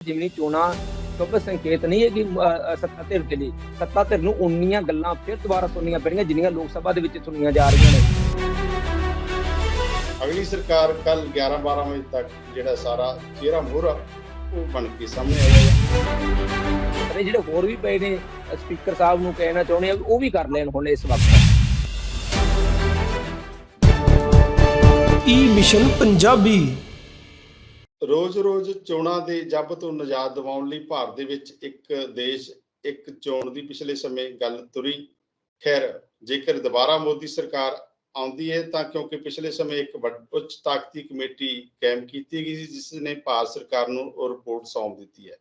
ਜਿਮਨੀ ਚੋਣਾਂ ਸ਼ੁਭ ਸੰਕੇਤ ਨਹੀਂ ਹੈ ਕਿ ਸੱਤਾ ਧਿਰ ਦੇ ਲਈ। ਸੱਤਾ ਧਿਰ ਨੂੰ ਉਨੀਆਂ ਗੱਲਾਂ ਫਿਰ ਦੁਬਾਰਾ ਸੁਣਨੀਆਂ ਪੈਣੀਆਂ ਜਿੰਨੀਆਂ ਲੋਕ ਸਭਾ ਦੇ ਵਿੱਚ ਸੁਣੀਆਂ ਜਾ ਰਹੀਆਂ ਨੇ। ਅਗਲੀ ਸਰਕਾਰ ਕੱਲ 11 12 ਵਜੇ ਤੱਕ ਜਿਹੜਾ ਸਾਰਾ ਚਿਹਰਾ ਮੋਹਰਾ ਉਹ ਬਣ ਕੇ ਸਾਹਮਣੇ ਆਏਗਾ ਤੇ ਜਿਹੜੇ ਹੋਰ ਵੀ ਪਏ ਨੇ ਸਪੀਕਰ ਸਾਹਿਬ ਨੂੰ ਕਹਿਣਾ ਚਾਹੁੰਦੇ ਆ ਉਹ ਵੀ ਕਰ ਲੈਣ ਹੁਣ ਇਸ ਵਕਤ। ਈ ਮਿਸ਼ਨ ਪੰਜਾਬੀ ਰੋਜ਼-ਰੋਜ਼ ਚੋਣਾਂ ਦੇ ਜੱਬ ਤੋਂ ਨਜਾਤ ਦਿਵਾਉਣ ਲਈ ਭਾਰਤ ਦੇ ਵਿੱਚ ਇੱਕ ਦੇਸ਼ ਇੱਕ ਚੋਣ ਦੀ ਪਿਛਲੇ ਸਮੇਂ ਗੱਲ ਤੁਰੀ। ਖੈਰ, ਜੇਕਰ ਦੁਬਾਰਾ ਮੋਦੀ ਸਰਕਾਰ ਆਉਂਦੀ ਹੈ ਤਾਂ ਕਿਉਂਕਿ ਪਿਛਲੇ ਸਮੇਂ ਇੱਕ ਉੱਚ ਤਾਕਤੀ ਕਮੇਟੀ ਕਾਇਮ ਕੀਤੀ ਗਈ ਸੀ, ਜਿਸ ਨੇ ਭਾਰਤ ਸਰਕਾਰ ਨੂੰ ਉਹ ਰਿਪੋਰਟ ਸੌਂਪ ਦਿੱਤੀ ਹੈ।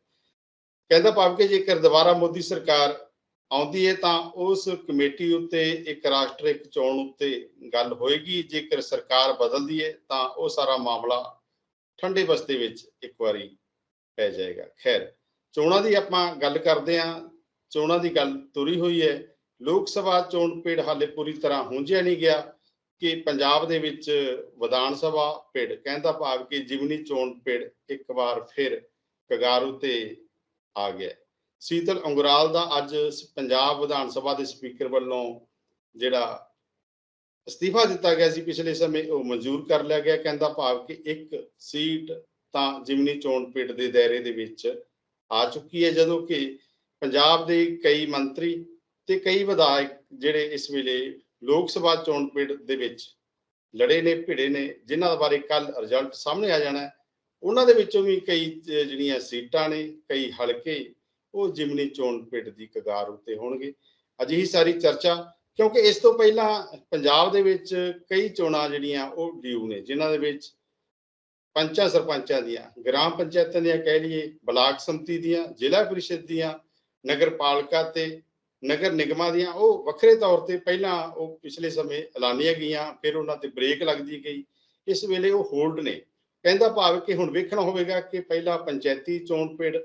ਕਹਿੰਦਾ ਭਾਵ ਕਿ ਜੇਕਰ ਦੁਬਾਰਾ ਮੋਦੀ ਸਰਕਾਰ ਆਉਂਦੀ ਹੈ ਤਾਂ ਉਸ ਕਮੇਟੀ ਉੱਤੇ ਇੱਕ ਰਾਸ਼ਟਰ, ਇੱਕ ਚੋਣ ਉੱਤੇ ਗੱਲ ਹੋਏਗੀ। ਜੇਕਰ ਸਰਕਾਰ ਬਦਲਦੀ ਹੈ ਤਾਂ ਉਹ ਸਾਰਾ ਮਾਮਲਾ ਠੰਡੇ ਬਸਤੇ ਵਿੱਚ ਇੱਕ ਵਾਰੀ ਪੈ ਜਾਏਗਾ। ਖੈਰ, ਚੋਣਾਂ ਦੀ ਆਪਾਂ ਗੱਲ ਕਰਦੇ ਹਾਂ। ਚੋਣਾਂ ਦੀ ਗੱਲ ਤੁਰੀ ਹੋਈ ਹੈ। ਲੋਕ ਸਭਾ ਚੋਣ ਪੇੜ ਹਾਲੇ ਪੂਰੀ ਤਰ੍ਹਾਂ ਹੁੰਝਿਆ ਨਹੀਂ ਗਿਆ ਕਿ ਪੰਜਾਬ ਦੇ ਵਿੱਚ ਵਿਧਾਨ ਸਭਾ ਪੇੜ ਕਹਿੰਦਾ ਭਾਵ ਕਿ ਜਿਮਨੀ ਚੋਣ ਪੇੜ ਇੱਕ ਵਾਰ ਫਿਰ ਕਗਾਰ ਉਤੇ ਆ ਗਿਆ। ਸੀਤਲ ਅੰਗਰਾਲ ਦਾ ਅੱਜ ਪੰਜਾਬ ਵਿਧਾਨ ਸਭਾ ਦੇ ਸਪੀਕਰ ਵੱਲੋਂ ਜਿਹੜਾ ਅਸਤੀਫਾ ਦਿੱਤਾ ਗਿਆ ਸੀ ਪਿਛਲੇ ਸਮੇਂ, ਉਹ ਮਨਜ਼ੂਰ ਕਰ ਲਿਆ ਗਿਆ, ਕਹਿੰਦਾ ਭਾਵ ਕਿ ਇੱਕ ਸੀਟ ਤਾਂ ਜਿਮਨੀ ਚੋਣ ਪੇੜ ਦੇ ਦਾਇਰੇ ਦੇ ਵਿੱਚ ਆ ਚੁੱਕੀ ਹੈ, ਜਦੋਂ ਕਿ ਪੰਜਾਬ ਦੇ ਕਈ ਮੰਤਰੀ ਤੇ ਕਈ ਵਿਧਾਇਕ ਜਿਹੜੇ ਇਸ ਵੇਲੇ ਲੋਕ ਸਭਾ ਚੋਣ ਪਿੰਡ ਦੇ ਵਿੱਚ ਲੜੇ ਨੇ, ਭਿੜੇ ਨੇ, ਜਿਨ੍ਹਾਂ ਬਾਰੇ ਕੱਲ ਰਿਜ਼ਲਟ ਸਾਹਮਣੇ ਆ ਜਾਣਾ ਉਹਨਾਂ ਦੇ ਵਿੱਚੋਂ ਵੀ ਕਈ ਜਿਹੜੀਆਂ ਸੀਟਾਂ ਨੇ, ਕਈ ਹਲਕੇ ਉਹ ਜਿਮਨੀ ਚੋਣ ਪਿੰਡ ਦੀ ਕਗਾਰ ਉੱਤੇ ਹੋਣਗੇ। ਅਜਿਹੀ ਸਾਰੀ ਚਰਚਾ ਕਿਉਂਕਿ ਇਸ ਤੋਂ ਪਹਿਲਾਂ ਪੰਜਾਬ ਦੇ ਵਿੱਚ ਕਈ ਚੋਣਾਂ ਜਿਹੜੀਆਂ ਉਹ ਡਿਊ ਨੇ, ਜਿਨ੍ਹਾਂ ਦੇ ਵਿੱਚ ਪੰਚਾਂ ਸਰਪੰਚਾਂ ਦੀਆਂ, ਗ੍ਰਾਮ ਪੰਚਾਇਤਾਂ ਦੀਆਂ ਕਹਿ ਲਈਏ, ਬਲਾਕ ਸੰਮਤੀ ਦੀਆਂ, ਜ਼ਿਲ੍ਹਾ ਪਰਿਸ਼ਦ ਦੀਆਂ, ਨਗਰ ਪਾਲਿਕਾ ਤੇ ਨਗਰ ਨਿਗਮਾਂ ਦੀਆਂ, ਉਹ ਵੱਖਰੇ ਤੌਰ ਤੇ ਪਹਿਲਾਂ ਉਹ ਪਿਛਲੇ ਸਮੇਂ ਐਲਾਨੀਆਂ ਗਈਆਂ, ਫਿਰ ਉਹਨਾਂ ਤੇ ਬ੍ਰੇਕ ਲੱਗਦੀ ਗਈ। ਇਸ ਵੇਲੇ ਉਹ ਹੋਲਡ ਨੇ। ਕਹਿੰਦਾ ਭਾਵ ਕਿ ਹੁਣ ਵੇਖਣਾ ਹੋਵੇਗਾ ਕਿ ਪਹਿਲਾਂ ਪੰਚਾਇਤੀ ਚੋਣ ਪੇੜ,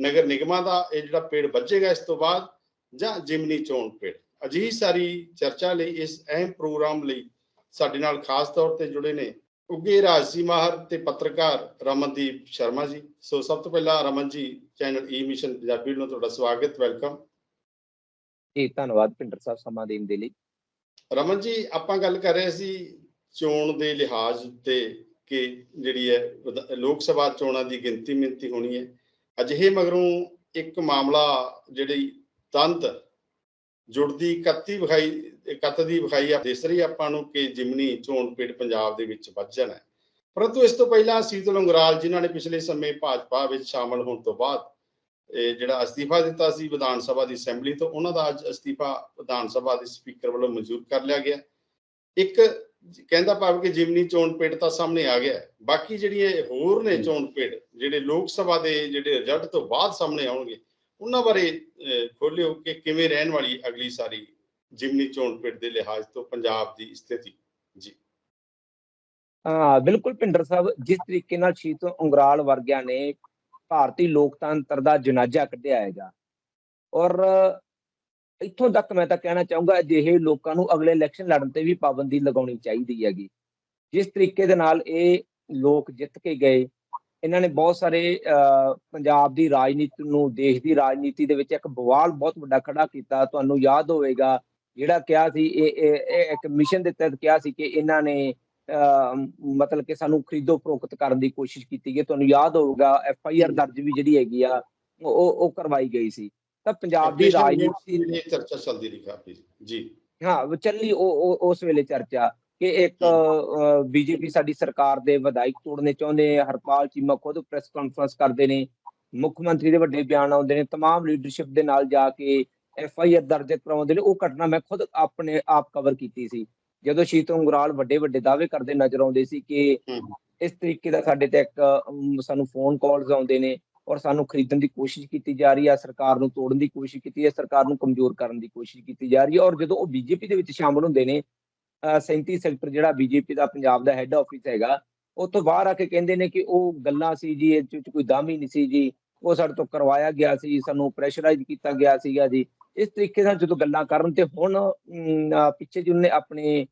ਨਗਰ ਨਿਗਮਾਂ ਦਾ ਇਹ ਜਿਹੜਾ ਪੇੜ ਵੱਜੇਗਾ ਇਸ ਤੋਂ ਬਾਅਦ ਜਾਂ ਜਿਮਨੀ ਚੋਣ ਪੇੜ। ਅਜਿਹੀ ਸਾਰੀ ਚਰਚਾ ਲਈ ਇਸ ਅਹਿਮ ਪ੍ਰੋਗਰਾਮ ਲਈ ਸਾਡੇ ਨਾਲ ਖਾਸ ਤੌਰ ਤੇ ਜੁੜੇ ਨੇ ਉੱਗੇ ਰਾਜਸੀ ਮਾਹਰ ਤੇ ਪੱਤਰਕਾਰ ਰਮਨਦੀਪ ਸ਼ਰਮਾ ਜੀ। ਸੋ ਸਭ ਤੋਂ ਪਹਿਲਾਂ ਰਮਨ ਜੀ ਚੈਨਲ ਈ ਮਿਸ਼ਨ ਪੰਜਾਬੀ ਨੂੰ ਤੁਹਾਡਾ ਸਵਾਗਤ ਵੈਲਕਮ। ਜੀ ਧੰਨਵਾਦ ਪਿੰਡਰ ਸਾਹਿਬ ਸਮਾਂ ਦੇਣ ਦੇ ਲਈ। ਰਮਨ ਜੀ ਆਪਾਂ ਗੱਲ ਕਰ ਰਹੇ ਸੀ ਚੋਣ ਦੇ ਲਿਹਾਜ਼ ਤੇ ਕਿ ਜਿਹੜੀ ਹੈ ਲੋਕ ਸਭਾ ਚੋਣਾਂ ਦੀ ਗਿਣਤੀ ਮਿੰਤੀ ਹੋਣੀ ਹੈ। ਅਜਿਹੇ ਮਗਰੋਂ ਇੱਕ ਮਾਮਲਾ ਜਿਹੜੀ ਤੰਤ ਜੁੜਦੀ 31 ਵਿਖਾਈ 31 ਦੀ ਵਿਖਾਈ ਆ ਦਿਸ ਰਹੀ ਆਪਾਂ ਨੂੰ ਕਿ ਜਿਮਨੀ ਚੋਣ ਪੇੜ ਪੰਜਾਬ ਦੇ ਵਿੱਚ ਵੱਧ ਜਾਣਾ ਹੈ ਪਰੰਤੂ ਇਸ ਤੋਂ ਪਹਿਲਾਂ ਸੀਤਲ ਉਂਗਰਾਲ ਜਿਨ੍ਹਾਂ ਨੇ ਪਿਛਲੇ ਸਮੇਂ ਭਾਜਪਾ ਵਿੱਚ ਸ਼ਾਮਲ ਹੋਣ ਤੋਂ ਬਾਅਦ ਇਹ ਜਿਹੜਾ ਅਸਤੀਫਾ ਦਿੱਤਾ ਸੀ ਵਿਧਾਨ ਸਭਾ ਦੀ ਅਸੈਂਬਲੀ ਤੋਂ ਉਹਨਾਂ ਦਾ ਅੱਜ ਅਸਤੀਫਾ ਵਿਧਾਨ ਸਭਾ ਦੇ ਸਪੀਕਰ ਵੱਲੋਂ ਮਨਜ਼ੂਰ ਕਰ ਲਿਆ ਗਿਆ ਇੱਕ ਕਹਿੰਦਾ ਭਾਵ ਕਿ ਜਿਮਨੀ ਚੋਣ ਪੇੜ ਤਾਂ ਸਾਹਮਣੇ ਆ ਗਿਆ। ਬਾਕੀ ਜਿਹੜੀਆਂ ਹੋਰ ਨੇ। ਚੋਣ ਪੇੜ ਜਿਹੜੇ ਲੋਕ ਸਭਾ ਦੇ ਜਿਹੜੇ ਰਿਜ਼ਲਟ ਤੋਂ ਬਾਅਦ ਸਾਹਮਣੇ ਆਉਣਗੇ ਉਹਨਾਂ ਬਾਰੇ ਖੋਲਿਓ ਕਿ ਕਿਵੇਂ ਰਹਿਣ ਵਾਲੀ ਅਗਲੀ ਸਾਰੀ ਜਿਮਨੀ ਚੋਣ ਪੇੜ ਦੇ ਲਿਹਾਜ਼ ਤੋਂ ਪੰਜਾਬ ਦੀ ਸਥਿਤੀ। ਜੀ। ਹਾਂ ਬਿਲਕੁਲ ਪਿੰਡਰ ਸਾਹਿਬ, ਜਿਸ ਤਰੀਕੇ ਨਾਲ ਸ਼ੀਤ ਉਂਗਰਾਲ ਵਰਗਿਆਂ ਨੇ ਭਾਰਤੀ ਲੋਕਤੰਤਰ ਦਾ ਜਨਾਜ਼ਾ ਕੱਢਿਆ ਹੈਗਾ। ਔਰ ਇੱਥੋਂ ਤੱਕ ਮੈਂ ਤਾਂ ਕਹਿਣਾ ਚਾਹੂੰਗਾ, ਅਜਿਹੇ ਲੋਕਾਂ ਨੂੰ ਅਗਲੇ ਇਲੈਕਸ਼ਨ ਲੜਨ ਤੇ ਵੀ ਪਾਬੰਦੀ ਲਗਾਉਣੀ ਚਾਹੀਦੀ ਹੈਗੀ। ਜਿਸ ਤਰੀਕੇ ਦੇ ਨਾਲ ਇਹ ਲੋਕ ਜਿੱਤ ਕੇ ਗਏ ਇਹਨਾਂ ਨੇ ਬਹੁਤ ਸਾਰੇ ਪੰਜਾਬ ਦੀ ਰਾਜਨੀਤੀ ਨੂੰ ਦੇਸ਼ ਦੀ ਰਾਜਨੀਤੀ ਦੇ ਵਿੱਚ ਇੱਕ ਬਵਾਲ ਬਹੁਤ ਵੱਡਾ ਖੜਾ ਕੀਤਾ। ਤੁਹਾਨੂੰ ਯਾਦ ਹੋਵੇਗਾ ਜਿਹੜਾ ਕਿਹਾ ਸੀ ਇਹ ਇੱਕ ਮਿਸ਼ਨ ਦੇ ਤਹਿਤ ਕਿਹਾ ਸੀ ਕਿ ਇਹਨਾਂ ਨੇ ਮਤਲਬ ਕਿ ਸਾਨੂੰ ਖਰੀਦੋ ਫਰੋਖਤ ਕਰਨ ਦੀ ਕੋਸ਼ਿਸ਼ ਕੀਤੀ ਗਈ। ਤੁਹਾਨੂੰ ਯਾਦ ਹੋਊਗਾ ਐਫ ਆਈ ਆਰ ਦਰਜ ਵੀ ਜਿਹੜੀ ਹੈਗੀ ਆ ਉਹ ਉਹ ਕਰਵਾਈ ਗਈ ਸੀ। ਤਾਂ ਪੰਜਾਬ ਦੀ ਰਾਜਨੀਤੀ ਇਹ ਚਰਚਾ ਚੱਲਦੀ ਰਹੀ ਕਾਫੀ। ਜੀ। ਹਾਂ ਚੱਲੀ ਉਹ- ਉਸ ਵੇਲੇ ਚਰਚਾ। ਕਿ ਇੱਕ ਬੀਜੇਪੀ ਸਾਡੀ ਸਰਕਾਰ ਦੇ ਵਿਧਾਇਕ ਤੋੜਨੇ ਚਾਹੁੰਦੇ ਆ ਹਰਪਾਲ ਚੀਮਾ ਖੁਦ ਪ੍ਰੈਸ ਕਾਨਫਰੰਸ ਕਰਦੇ ਨੇ ਮੁੱਖ ਮੰਤਰੀ ਦੇ ਵੱਡੇ ਬਿਆਨ ਆਉਂਦੇ ਨੇ तमाम ਲੀਡਰਸ਼ਿਪ ਦੇ ਨਾਲ ਜਾ ਕੇ ਐਫ ਆਈ ਆਰ ਦਰਜ ਕਰਵਾਉਂਦੇ ਨੇ ਉਹ ਘਟਨਾ ਮੈਂ ਖੁਦ ਆਪਣੇ ਆਪ ਕਵਰ ਕੀਤੀ ਸੀ ਜਦੋਂ ਸ਼ੀਤ ਉਂਗਰਾਲ ਵੱਡੇ ਵੱਡੇ ਦਾਅਵੇ ਕਰਦੇ ਨਜ਼ਰ ਆਉਂਦੇ ਸੀ ਕਿ ਹਮ। ਇਸ ਤਰੀਕੇ ਦਾ ਸਾਡੇ ਤੇ ਇੱਕ ਅਮ, ਸਾਨੂੰ ਫੋਨ ਕਾਲਸ ਆਉਂਦੇ ਨੇ ਔਰ ਸਾਨੂੰ ਖਰੀਦਣ ਦੀ ਕੋਸ਼ਿਸ਼ ਕੀਤੀ ਜਾ ਰਹੀ ਹੈ ਸਰਕਾਰ ਨੂੰ ਤੋੜਨ ਦੀ ਕੋਸ਼ਿਸ਼ ਕੀਤੀ ਹੈ ਸਰਕਾਰ ਨੂੰ ਕਮਜ਼ੋਰ ਕਰਨ ਦੀ ਕੋਸ਼ਿਸ਼ ਕੀਤੀ ਜਾ ਰਹੀ ਹੈ ਔਰ ਜਦੋਂ ਉਹ ਬੀਜੇਪੀ ਦੇ ਵਿੱਚ ਸ਼ਾਮਲ ਹੁੰਦੇ ਨੇ ਅਹ 37 ਸੈਕਟਰ ਜਿਹੜਾ ਬੀਜੇਪੀ ਦਾ ਪੰਜਾਬ ਦਾ ਹੈੱਡ ਆਫਿਸ ਹੈਗਾ, ਉਹ ਤੋਂ ਬਾਹਰ ਆ ਕੇ ਕਹਿੰਦੇ ਨੇ ਕਿ ਉਹ ਗੱਲਾਂ ਸੀ ਜੀ, ਇਹ 'ਚ ਕੋਈ ਦਮ ਹੀ ਨਹੀਂ ਸੀ ਜੀ। ਉਹ ਸਾਡੇ ਤੋਂ ਕਰਵਾਇਆ ਗਿਆ ਸੀ, ਸਾਨੂੰ ਪ੍ਰੈਸ਼ਰਾਈਜ਼ ਕੀਤਾ ਗਿਆ ਸੀਗਾ ਜੀ। ਇਸ ਤਰੀਕੇ ਨਾਲ ਜਦੋਂ ਗੱਲਾਂ ਕਰਨ ਤੇ ਹੁਣ ਪਿੱਛੇ ਜੀ ਉਹਨੇ ਆਪਣੇ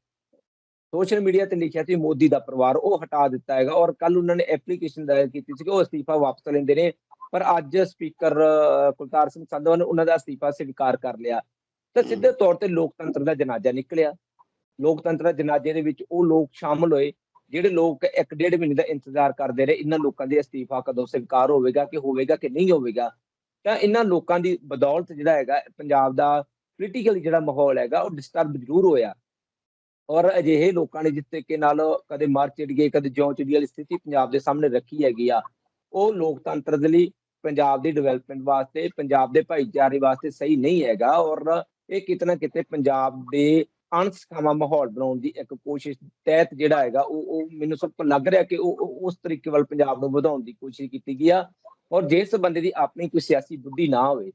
ਸੋਸ਼ਲ ਮੀਡੀਆ ਤੇ ਲਿਖਿਆ ਸੀ ਮੋਦੀ ਦਾ ਪਰਿਵਾਰ, ਉਹ ਹਟਾ ਦਿੱਤਾ ਹੈਗਾ। ਔਰ ਕੱਲ ਉਹਨਾਂ ਨੇ ਐਪਲੀਕੇਸ਼ਨ ਦਾਇਰ ਕੀਤੀ ਸੀ ਕਿ ਉਹ ਅਸਤੀਫਾ ਵਾਪਸ ਲੈਂਦੇ ਨੇ। ਪਰ ਅੱਜ ਸਪੀਕਰ ਕੁਲਤਾਰ ਸਿੰਘ ਸੰਧਵਾ ਨੇ ਉਹਨਾਂ ਦਾ ਅਸਤੀਫਾ ਸਵੀਕਾਰ ਕਰ ਲਿਆ। ਤਾਂ ਸਿੱਧੇ ਤੌਰ ਤੇ ਲੋਕਤੰਤਰ ਦਾ ਜਨਾਜ਼ਾ ਨਿਕਲਿਆ। ਲੋਕਤੰਤਰ ਜਨਾਜ਼ੇ ਦੇ ਵਿੱਚ ਉਹ ਲੋਕ ਸ਼ਾਮਲ ਹੋਏ, ਜਿਹੜੇ ਲੋਕ ਇੱਕ ਡੇਢ ਮਹੀਨੇ ਦਾ ਇੰਤਜ਼ਾਰ ਕਰਦੇ ਰਹੇ, ਇਹਨਾਂ ਲੋਕਾਂ ਦੇ ਅਸਤੀਫਾ ਕਦੋਂ ਸਵੀਕਾਰ ਹੋਵੇਗਾ ਕਿ ਹੋਵੇਗਾ ਕਿ ਨਹੀਂ ਹੋਵੇਗਾ, ਤਾਂ ਇਹਨਾਂ ਲੋਕਾਂ ਦੀ ਬਦੌਲਤ ਜਿਹੜਾ ਹੈਗਾ, ਪੰਜਾਬ ਦਾ ਪੋਲੀਟੀਕਲ ਜਿਹੜਾ ਮਾਹੌਲ ਹੈਗਾ, ਉਹ ਡਿਸਟਰਬ ਜ਼ਰੂਰ ਹੋਇਆ। ਔਰ ਅਜਿਹੇ ਲੋਕਾਂ ਨੇ ਜਿਸ ਤਰੀਕੇ ਨਾਲ ਕਦੇ ਮਰ ਚਿੜ ਗਏ, ਕਦੇ ਜਿਉਂ ਚਿੜੀ ਵਾਲੀ ਸਥਿਤੀ ਪੰਜਾਬ ਦੇ ਸਾਹਮਣੇ ਰੱਖੀ ਹੈਗੀ ਆ, ਉਹ ਲੋਕਤੰਤਰ ਦੇ ਲਈ ਪੰਜਾਬ ਦੀ ਡਿਵੈਲਪਮੈਂਟ ਵਾਸਤੇ, ਪੰਜਾਬ ਦੇ ਭਾਈਚਾਰੇ ਵਾਸਤੇ ਸਹੀ ਨਹੀਂ ਹੈਗਾ, ਔਰ ਇਹ ਕਿਤੇ ਨਾ ਕਿਤੇ ਪੰਜਾਬ ਦੇ ਅਣਸਖਾਵਾ ਮਾਹੌਲ ਬਣਾਉਣ ਦੀ ਇੱਕ ਕੋਸ਼ਿਸ਼ ਤਹਿਤ ਜਿਹੜਾ ਹੈਗਾ ਉਹ ਉਹ ਮੈਨੂੰ ਸਭ ਤੋਂ ਲੱਗ ਰਿਹਾ ਕਿ ਉਹ ਉਸ ਤਰੀਕੇ ਵੱਲ ਪੰਜਾਬ ਨੂੰ ਵਧਾਉਣ ਦੀ ਕੋਸ਼ਿਸ਼ ਕੀਤੀ ਗਈ ਆ ਔਰ ਜਿਸ ਬੰਦੇ ਦੀ ਆਪਣੀ ਕੋਈ ਸਿਆਸੀ ਬੁੱਧੀ ਨਾ ਹੋਵੇ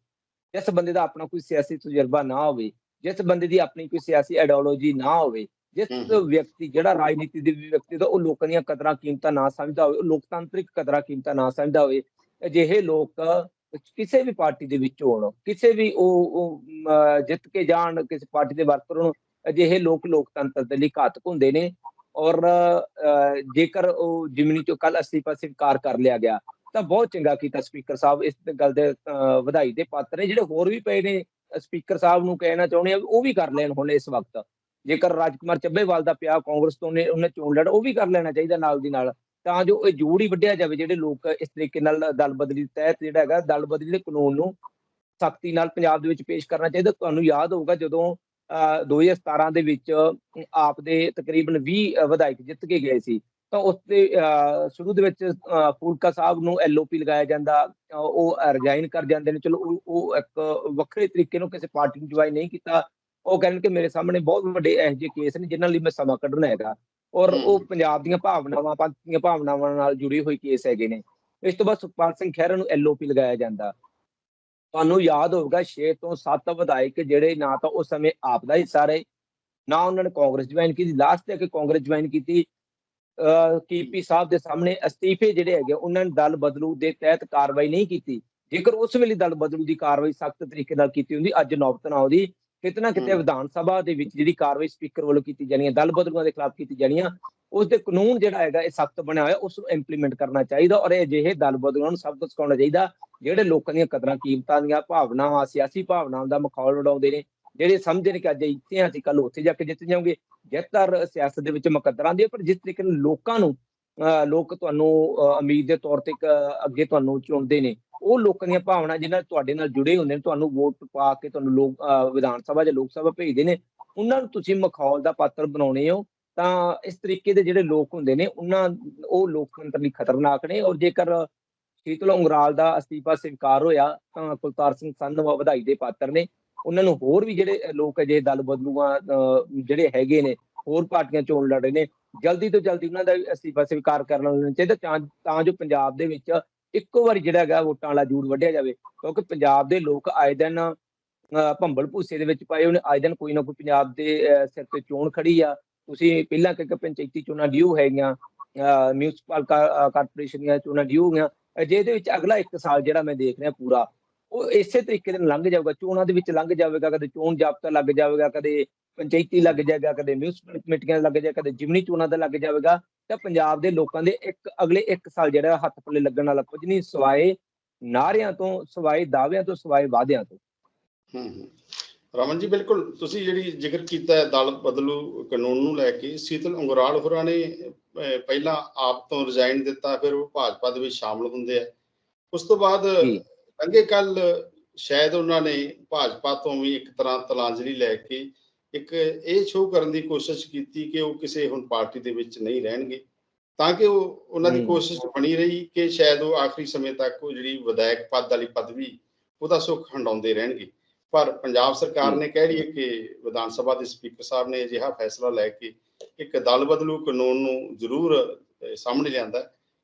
ਜਿਸ ਬੰਦੇ ਦਾ ਆਪਣਾ ਕੋਈ ਸਿਆਸੀ ਤਜਰਬਾ ਨਾ ਹੋਵੇ ਜਿਸ ਬੰਦੇ ਦੀ ਆਪਣੀ ਕੋਈ ਸਿਆਸੀ ਆਈਡੀਓਲੋਜੀ ਨਾ ਹੋਵੇ ਜਿਸ। ਵਿਅਕਤੀ ਜਿਹੜਾ ਰਾਜਨੀਤੀ ਦੇ ਵਿਅਕਤੀ ਦਾ ਉਹ ਲੋਕਾਂ ਦੀਆਂ ਕਦਰਾਂ ਕੀਮਤਾਂ ਨਾ ਸਮਝਦਾ ਹੋਵੇ ਉਹ ਲੋਕਤਾਂਤਰਿਕ ਕਦਰਾਂ ਕੀਮਤਾਂ ਨਾ ਸਮਝਦਾ ਹੋਵੇ ਅਜਿਹੇ ਲੋਕ ਕਿਸੇ ਵੀ ਪਾਰਟੀ ਦੇ ਵਿੱਚ ਹੋਣ ਕਿਸੇ ਵੀ ਉਹ ਜਿੱਤ ਕੇ ਜਾਣ ਕਿਸੇ ਪਾਰਟੀ ਦੇ ਵਰਕਰ ਹੋਣ ਅਜਿਹੇ ਲੋਕ ਲੋਕਤੰਤਰ ਦੇ ਲਈ ਘਾਤਕ ਹੁੰਦੇ ਨੇ ਔਰ ਜੇਕਰ ਉਹ ਜਿਮਨੀ ਚੋਂ ਕੱਲ ਅਸਤੀਫਾ ਸਵੀਕਾਰ ਕਰ ਲਿਆ ਗਿਆ, ਤਾਂ ਬਹੁਤ ਚੰਗਾ ਕੀਤਾ ਸਪੀਕਰ ਸਾਹਿਬ, ਇਸ ਗੱਲ ਦੇ ਵਧਾਈ ਦੇ ਪਾਤਰ ਨੇ, ਜਿਹੜੇ ਹੋਰ ਵੀ ਪਏ ਨੇ, ਸਪੀਕਰ ਸਾਹਿਬ ਨੂੰ ਕਹਿਣਾ ਚਾਹੁੰਦੇ ਆ ਉਹ ਵੀ ਕਰ ਲੈਣ ਹੁਣ ਇਸ ਵਕਤ। ਜੇਕਰ ਰਾਜਕੁਮਾਰ ਚੱਬੇਵਾਲ ਦਾ ਪਿਆ ਕਾਂਗਰਸ ਤੋਂ ਨੇ, ਉਹਨੇ ਚੋਣ ਲੜ, ਉਹ ਵੀ ਕਰ ਲੈਣਾ ਚਾਹੀਦਾ ਨਾਲ ਦੀ ਨਾਲ। ਤਾਂ ਜੋ ਇਹ ਜੂੜ ਹੀ ਵੱਢਿਆ ਜਾਵੇ, ਜਿਹੜੇ ਲੋਕ ਇਸ ਤਰੀਕੇ ਨਾਲ ਦਲ ਬਦਲੀ ਤਹਿਤ ਜਿਹੜਾ ਹੈਗਾ, ਦਲ ਬਦਲੀ ਦੇ ਕਾਨੂੰਨ ਨੂੰ ਸਖਤੀ ਨਾਲ ਪੰਜਾਬ ਦੇ ਵਿੱਚ ਪੇਸ਼ ਕਰਨਾ ਚਾਹੀਦਾ, ਤੁਹਾਨੂੰ ਯਾਦ ਹੋਊਗਾ ਜਦੋਂ 2017 ਦੇ ਵਿੱਚ ਆਪ ਦੇ ਤਕਰੀਬਨ 20 ਵਿਧਾਇਕ ਜਿੱਤ ਕੇ ਗਏ ਸੀ। ਤਾਂ ਉਸ ਅਹ, ਸ਼ੁਰੂ ਦੇ ਵਿੱਚ ਫੂਲਕਾ ਸਾਹਿਬ ਨੂੰ ਐਲਓਪੀ ਲਗਾਇਆ ਜਾਂਦਾ ਉਹ ਰਿਜ਼ਾਈਨ ਕਰ ਜਾਂਦੇ ਨੇ। ਚਲੋ ਉਹ- ਇੱਕ ਵੱਖਰੇ ਤਰੀਕੇ ਨੂੰ ਕਿਸੇ ਪਾਰਟੀ ਨੂੰ ਜੁਆਇਨ ਨਹੀਂ ਕੀਤਾ। ਉਹ ਕਹਿੰਦੇ ਕਿ ਮੇਰੇ ਸਾਹਮਣੇ ਬਹੁਤ ਵੱਡੇ ਇਹੋ ਜਿਹੇ ਕੇਸ ਨੇ ਜਿਨ੍ਹਾਂ ਲਈ ਮੈਂ ਸਮਾਂ ਕੱਢਣਾ ਹੈਗਾ। ਔਰ ਉਹ। ਪੰਜਾਬ ਦੀਆਂ ਭਾਵਨਾਵਾਂ ਪੰਥ ਦੀਆਂ ਭਾਵਨਾਵਾਂ ਨਾਲ ਜੁੜੇ ਹੋਏ ਕੇਸ ਹੈਗੇ ਨੇ। ਇਸ ਤੋਂ ਬਾਅਦ ਸੁਖਪਾਲ ਸਿੰਘ ਖਹਿਰਾ ਨੂੰ ਐਲਓਪੀ ਲਗਾਇਆ ਜਾਂਦਾ। ਤੁਹਾਨੂੰ ਯਾਦ ਹੋਊਗਾ 6 ਤੋਂ 7 ਵਿਧਾਇਕ ਜਿਹੜੇ ਨਾ ਤਾਂ ਉਸ ਸਮੇਂ ਆਪ ਦਾ ਹਿੱਸਾ ਰਹੇ ਨਾ ਉਹਨਾਂ ਨੇ ਕਾਂਗਰਸ ਜੁਆਇਨ ਕੀਤੀ ਲਾਸਟ ਤੇ ਕਿ ਕਾਂਗਰਸ ਜੁਆਇਨ ਕੀਤੀ ਕੀਪੀ ਸਾਹਿਬ ਦੇ ਸਾਹਮਣੇ ਅਸਤੀਫੇ ਜਿਹੜੇ ਹੈਗੇ ਉਹਨਾਂ ਨੇ ਦਲ ਬਦਲੂ ਦੇ ਤਹਿਤ ਕਾਰਵਾਈ ਨਹੀਂ ਕੀਤੀ ਜੇਕਰ ਉਸ ਵੇਲੇ ਦਲ ਬਦਲੂ ਦੀ ਕਾਰਵਾਈ ਸਖਤ ਤਰੀਕੇ ਨਾਲ ਕੀਤੀ ਹੁੰਦੀ ਅੱਜ ਨੌਬਤ ਨਾ ਆਉਂਦੀ ਕਿਤੇ ਨਾ ਕਿਤੇ। ਵਿਧਾਨ ਸਭਾ ਦੇ ਵਿੱਚ ਜਿਹੜੀ ਕਾਰਵਾਈ ਸਪੀਕਰ ਵੱਲੋਂ ਕੀਤੀ ਜਾਣੀ ਹੈ ਦਲ ਬਦਲੂਆਂ ਦੇ ਖਿਲਾਫ ਕੀਤੀ ਜਾਣੀਆਂ ਉਸ ਦੇ ਕਾਨੂੰਨ ਜਿਹੜਾ ਹੈਗਾ ਇਹ ਸਖਤ ਬਣਿਆ ਹੋਇਆ ਉਸ ਨੂੰ ਇੰਪਲੀਮੈਂਟ ਕਰਨਾ ਚਾਹੀਦਾ ਔਰ ਇਹ ਅਜਿਹੇ ਦਲ ਬਦਲੂਆਂ ਨੂੰ ਸਭ ਕੁਝ ਸਿਖਾਉਣਾ ਚਾਹੀਦਾ ਜਿਹੜੇ ਲੋਕਾਂ ਦੀਆਂ ਕਦਰਾਂ ਕੀਮਤਾਂ ਦੀਆਂ ਭਾਵਨਾਵਾਂ ਸਿਆਸੀ ਭਾਵਨਾਵਾਂ ਦਾ ਮਖੌਲ ਉਡਾਉਂਦੇ ਨੇ ਜਿਹੜੇ ਸਮਝਦੇ ਨੇ ਕਿ ਅੱਜ ਇੱਥੇ ਹਾਂ ਅਸੀਂ ਕੱਲ ਉੱਥੇ ਜਾ ਕੇ ਜਿੱਤ ਜਾਵਾਂਗੇ ਜਿੱਤਰ ਸਿਆਸਤ ਦੇ ਵਿੱਚ ਮੁਕੱਦਰਾਂ ਦੀ ਹੈ, ਪਰ ਜਿਸ ਤਰੀਕੇ ਨਾਲ ਲੋਕਾਂ ਨੂੰ ਅਹ, ਲੋਕ ਤੁਹਾਨੂੰ ਉਮੀਦ ਦੇ ਤੌਰ ਤੇ ਅੱਗੇ ਤੁਹਾਨੂੰ ਚੁਣਦੇ ਨੇ ਉਹ ਲੋਕਾਂ ਦੀਆਂ ਭਾਵਨਾ ਜਿਹਨਾਂ ਤੁਹਾਡੇ ਨਾਲ ਜੁੜੇ ਹੁੰਦੇ ਨੇ ਤੁਹਾਨੂੰ ਵੋਟ ਪਾ ਕੇ ਤੁਹਾਨੂੰ ਲੋਕ ਅਹ, ਵਿਧਾਨ ਸਭਾ ਜਾਂ ਲੋਕ ਸਭਾ ਭੇਜਦੇ ਨੇ ਉਹਨਾਂ ਨੂੰ ਤੁਸੀਂ ਮਖੌਲ ਦਾ ਪਾਤਰ ਬਣਾਉਣੇ ਹੋ ਤਾਂ ਇਸ ਤਰੀਕੇ ਦੇ ਜਿਹੜੇ ਲੋਕ ਹੁੰਦੇ ਨੇ ਉਹਨਾਂ ਉਹ ਲੋਕਤੰਤਰ ਲਈ ਖਤਰਨਾਕ ਨੇ ਔਰ ਜੇਕਰ ਸ਼ੀਤਲ ਉਂਗਰਾਲ ਦਾ ਅਸਤੀਫਾ ਸਵੀਕਾਰ ਹੋਇਆ ਤਾਂ ਕੁਲਤਾਰ ਸਿੰਘ ਸੰਧਵਾ ਵਧਾਈ ਦੇ ਪਾਤਰ ਨੇ। ਉਹਨਾਂ ਨੂੰ ਹੋਰ ਵੀ ਜਿਹੜੇ ਲੋਕ ਅਜੇ ਦਲ ਬਦਲੂਆਂ ਜਿਹੜੇ ਹੈਗੇ ਨੇ ਹੋਰ ਪਾਰਟੀਆਂ ਚੋਣ ਲੜ ਰਹੇ ਨੇ ਜਲਦੀ ਤੋਂ ਜਲਦੀ ਉਹਨਾਂ ਦਾ ਵੀ ਅਸਤੀਫਾ ਸਵੀਕਾਰ ਕਰਨਾ ਲੈਣਾ ਚਾਹੀਦਾ ਤਾਂ ਤਾਂ ਜੋ ਪੰਜਾਬ ਦੇ ਵਿੱਚ ਇੱਕੋ ਵਾਰੀ ਜਿਹੜਾ ਹੈਗਾ ਵੋਟਾਂ ਵਾਲਾ ਜੂੜ ਵੱਢਿਆ ਜਾਵੇ ਕਿਉਂਕਿ ਪੰਜਾਬ ਦੇ ਲੋਕ ਆਏ ਦਿਨ ਅਹ, ਭੰਬਲ ਭੂਸੇ ਦੇ ਵਿੱਚ ਪਾਏ ਉਹਨੇ ਆਏ ਦਿਨ ਕੋਈ ਨਾ ਕੋਈ ਪੰਜਾਬ ਦੇ ਅਹ, ਸਿਰ ਤੇ ਚੋਣ ਖੜੀ ਆ ਤੁਸੀਂ ਪਹਿਲਾਂ ਕਿ ਪੰਚਾਇਤੀ ਚੋਣਾਂ ਡਿਊ ਹੈਗੀਆਂ ਮਿਊਨਿਸਪਲ ਕਾਰਪੋਰੇਸ਼ਨ ਦੀਆਂ ਚੋਣਾਂ ਡਿਊ ਹੋਈਆਂ ਅਹ, ਜਿਹਦੇ ਵਿੱਚ ਅਗਲਾ 1 ਸਾਲ ਜਿਹੜਾ ਮੈਂ ਦੇਖ ਰਿਹਾ ਪੂਰਾ ਉਹ ਇਸੇ ਤਰੀਕੇ ਨਾਲ ਲੰਘ ਜਾਊਗਾ ਚੋਣਾਂ ਦੇ ਵਿੱਚ ਲੰਘ ਜਾਵੇਗਾ ਕਦੇ ਚੋਣ ਜਾਬਤਾ ਲੱਗ ਜਾਵੇਗਾ ਕਦੇ ਪੰਚਾਇਤੀ ਲੱਗ ਜਾਏਗਾ ਕਦੇ ਮਿਊਨਿਸਪਲ ਕਮੇਟੀਆਂ ਦਾ ਲੱਗ ਜਾਏਗਾ ਕਦੇ ਜਿਮਨੀ ਚੋਣਾਂ ਦਾ ਲੱਗ ਜਾਵੇਗਾ ਤਾਂ ਪੰਜਾਬ ਦੇ ਲੋਕਾਂ ਦੇ ਇੱਕ ਅਗਲੇ 1 ਸਾਲ ਜਿਹੜਾ ਹੱਥ ਪੱਲੇ ਲੱਗਣ ਵਾਲਾ ਕੁਝ ਨਹੀਂ ਸਵਾਏ ਨਾਰਿਆਂ ਤੋਂ ਸਵਾਏ ਦਾਅਵਿਆਂ ਤੋਂ ਸਵਾਏ ਵਾਅਦਿਆਂ ਤੋਂ। ਹੂੰ। ਰਮਨ ਜੀ ਬਿਲਕੁਲ ਤੁਸੀਂ ਜਿਹੜੀ ਜ਼ਿਕਰ ਕੀਤਾ ਹੈ ਦਲ ਬਦਲੂ ਕਾਨੂੰਨ ਨੂੰ ਲੈ ਕੇ ਸੀਤਲ ਉਂਗਰਾਲ ਹੋਰਾਂ ਨੇ ਪਹਿਲਾਂ ਆਪ ਤੋਂ ਰਿਜ਼ਾਈਨ ਦਿੱਤਾ ਫਿਰ ਉਹ ਭਾਜਪਾ ਦੇ ਵਿੱਚ ਸ਼ਾਮਲ ਹੁੰਦੇ ਆ ਉਸ ਤੋਂ ਬਾਅਦ। ਅੱਗੇ ਕੱਲ ਸ਼ਾਇਦ ਉਹਨਾਂ ਨੇ ਭਾਜਪਾ ਤੋਂ ਵੀ ਇੱਕ ਤਰ੍ਹਾਂ ਤਲਾਂਜਲੀ ਲੈ ਕੇ ਇੱਕ ਇਹ ਸ਼ੋਅ ਕਰਨ ਦੀ ਕੋਸ਼ਿਸ਼ ਕੀਤੀ ਕਿ ਉਹ ਕਿਸੇ ਹੁਣ ਪਾਰਟੀ ਦੇ ਵਿੱਚ ਨਹੀਂ ਰਹਿਣਗੇ ਤਾਂ ਕਿ ਉਹ ਉਹਨਾਂ ਦੀ। ਕੋਸ਼ਿਸ਼ ਬਣੀ ਰਹੀ ਕਿ ਸ਼ਾਇਦ ਉਹ ਆਖਰੀ ਸਮੇਂ ਤੱਕ ਉਹ ਜਿਹੜੀ ਵਿਧਾਇਕ ਪਦ ਵਾਲੀ ਪਦਵੀ ਉਹਦਾ ਸੁੱਖ ਹੰਡਾਉਂਦੇ ਰਹਿਣਗੇ ਪਰ ਪੰਜਾਬ ਸਰਕਾਰ। ਨੇ ਕਹਿ ਰਹੀ ਹੈ ਕਿ ਵਿਧਾਨ ਸਭਾ ਦੇ ਸਪੀਕਰ ਸਾਹਿਬ ਨੇ ਅਜਿਹਾ ਫੈਸਲਾ ਲੈ ਕੇ ਇੱਕ ਦਲ ਬਦਲੂ ਕਾਨੂੰਨ ਨੂੰ ਜ਼ਰੂਰ ਸਾਹਮਣੇ ਲਿਆਂਦਾ।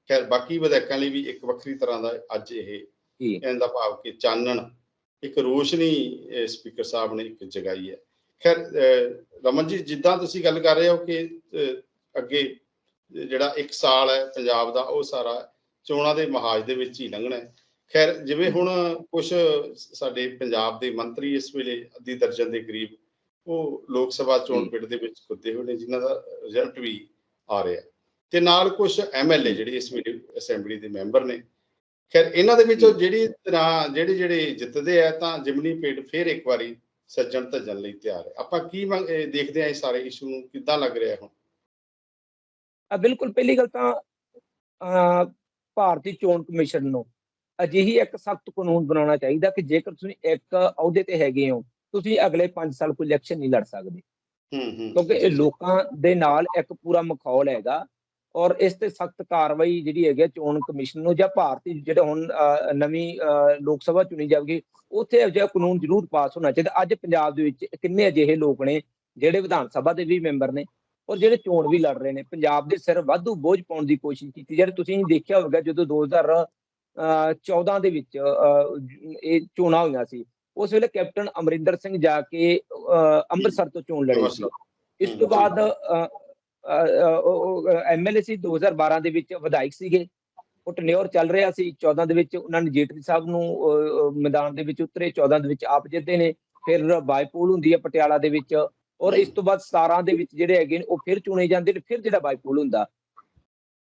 ਖੈਰ ਬਾਕੀ ਵਿਧਾਇਕਾਂ ਲਈ ਵੀ ਇੱਕ ਵੱਖਰੀ ਤਰ੍ਹਾਂ ਦਾ ਅੱਜ ਇਹ ਜੀ ਇਹਦਾ ਭਾਵ ਕਿ ਚਾਨਣ ਇੱਕ ਰੋਸ਼ਨੀ ਸਪੀਕਰ ਸਾਹਿਬ ਨੇ ਇੱਕ ਜਗਾਈ ਹੈ ਖੈਰ ਰਮਨ ਜੀ ਜਿੱਦਾਂ ਤੁਸੀਂ ਗੱਲ ਕਰ ਰਹੇ ਹੋ ਕਿ ਅੱਗੇ ਜਿਹੜਾ ਇੱਕ ਸਾਲ ਹੈ ਪੰਜਾਬ ਦਾ ਉਹ ਸਾਰਾ ਚੋਣਾਂ ਦੇ ਮਹਾਜ ਦੇ ਵਿੱਚ ਹੀ ਲੰਘਣਾ ਹੈ ਖੈਰ ਜਿਵੇਂ ਹੁਣ ਕੁਝ ਸਾਡੇ ਪੰਜਾਬ ਦੇ ਮੰਤਰੀ ਇਸ ਵੇਲੇ ਅੱਧੀ ਦਰਜਨ ਦੇ ਕਰੀਬ ਉਹ ਲੋਕ ਸਭਾ ਚੋਣ। ਪਿੰਡ ਦੇ ਵਿੱਚ ਕੁੱਤੇ ਹੋਏ ਨੇ ਜਿਨ੍ਹਾਂ ਦਾ ਰਿਜ਼ਲਟ ਵੀ ਆ ਰਿਹਾ। ਤੇ ਨਾਲ ਕੁਝ ਐਮਐਲਏ ਜਿਹੜੇ ਇਸ ਵੇਲੇ ਅਸੈਂਬਲੀ ਦੇ ਮੈਂਬਰ ਨੇ। ਖੈਰ ਇਹਨਾਂ ਦੇ ਵਿੱਚੋਂ ਜਿਹੜੀ ਤਰ੍ਹਾਂ ਜਿਹੜੇ ਜਿਹੜੇ ਜਿੱਤਦੇ ਆ ਤਾਂ ਜਿਮਨੀ ਪੇਟ ਫਿਰ ਇੱਕ ਵਾਰੀ ਸੱਜਣ ਧੱਜਣ ਲਈ ਤਿਆਰ ਹੈ। ਆਪਾਂ ਕੀ ਦੇਖਦੇ ਆ ਇਹ ਸਾਰੇ ਇਸ਼ੂ ਨੂੰ ਕਿੱਦਾਂ ਲੱਗ ਰਿਹਾ ਹੁਣ? ਆ ਬਿਲਕੁਲ ਪਹਿਲੀ ਗੱਲ ਤਾਂ ਭਾਰਤੀ ਚੋਣ ਕਮਿਸ਼ਨ ਨੂੰ ਅਜਿਹੀ ਇੱਕ ਸਖਤ ਕਾਨੂੰਨ ਬਣਾਉਣਾ ਚਾਹੀਦਾ ਕਿ ਜੇਕਰ ਤੁਸੀਂ ਇੱਕ ਅਹੁਦੇ ਤੇ ਹੈਗੇ ਹੋ ਤੁਸੀਂ ਅਗਲੇ 5 ਸਾਲ ਕੋਈ ਇਲੈਕਸ਼ਨ ਨਹੀਂ ਲੜ ਸਕਦੇ। ਹੂੰ ਹੂੰ। ਕਿਉਂਕਿ ਇਹ ਲੋਕਾਂ ਦੇ ਨਾਲ ਇੱਕ ਪੂਰਾ ਮਖੌਲ ਹੈਗਾ ਔਰ ਇਸ ਤੇ ਸਖਤ ਕਾਰਵਾਈ ਜਿਹੜੀ ਹੈਗੀ ਚੋਣ ਕਮਿਸ਼ਨ ਨੂੰ ਜਾਂ ਭਾਰਤੀ ਜਿਹੜੇ ਹੁਣ ਨਵੀਂ ਲੋਕ ਸਭਾ ਚੁਣੀ ਜਾਵੇਗੀ ਉੱਥੇ ਇਹੋ ਜਿਹਾ ਕਾਨੂੰਨ ਜ਼ਰੂਰ ਪਾਸ ਹੋਣਾ ਚਾਹੀਦਾ। ਅੱਜ ਪੰਜਾਬ ਦੇ ਵਿੱਚ ਕਿੰਨੇ ਅਜਿਹੇ ਲੋਕ ਨੇ ਜਿਹੜੇ ਵਿਧਾਨ ਸਭਾ ਦੇ ਵੀ ਮੈਂਬਰ ਨੇ ਔਰ ਜਿਹੜੇ ਚੋਣ ਵੀ ਲੜ ਰਹੇ ਨੇ। ਪੰਜਾਬ ਦੇ ਸਿਰ ਵਾਧੂ ਬੋਝ ਪਾਉਣ ਦੀ ਕੋਸ਼ਿਸ਼ ਕੀਤੀ। ਜਿਹੜੇ ਤੁਸੀਂ ਦੇਖਿਆ ਹੋਵੇਗਾ ਜਦੋਂ 2014 ਦੇ ਵਿੱਚ ਇਹ ਚੋਣਾਂ ਹੋਈਆਂ ਸੀ। ਉਸ ਵੇਲੇ ਕੈਪਟਨ ਅਮਰਿੰਦਰ ਸਿੰਘ ਜਾ ਕੇ ਅੰਮ੍ਰਿਤਸਰ ਤੋਂ ਚੋਣ ਲੜੇ ਸੀ। ਇਸ ਤੋਂ ਬਾਅਦ ਐਮਐਲਏ ਸੀ 2012 ਦੇ ਵਿੱਚ ਵਿਧਾਇਕ ਸੀਗੇ। ਉਹ ਟਨਿਓਰ ਚੱਲ ਰਿਹਾ ਸੀ। 14 ਦੇ ਵਿੱਚ ਉਹਨਾਂ ਨੇ ਜੇਟਲੀ ਸਾਹਿਬ ਨੂੰ ਮੈਦਾਨ ਦੇ ਵਿੱਚ ਉਤਰੇ। 14 ਦੇ ਵਿੱਚ ਆਪ ਜਿੱਤੇ ਨੇ। ਫਿਰ ਬਾਈਪੋਲ ਹੁੰਦੀ ਹੈ ਪਟਿਆਲਾ ਦੇ ਵਿੱਚ। ਔਰ ਇਸ ਤੋਂ ਬਾਅਦ 17 ਦੇ ਵਿੱਚ ਜਿਹੜੇ ਹੈਗੇ ਨੇ ਉਹ ਫਿਰ ਚੁਣੇ ਜਾਂਦੇ ਨੇ। ਫਿਰ ਜਿਹੜਾ ਬਾਈਪੋਲ ਹੁੰਦਾ।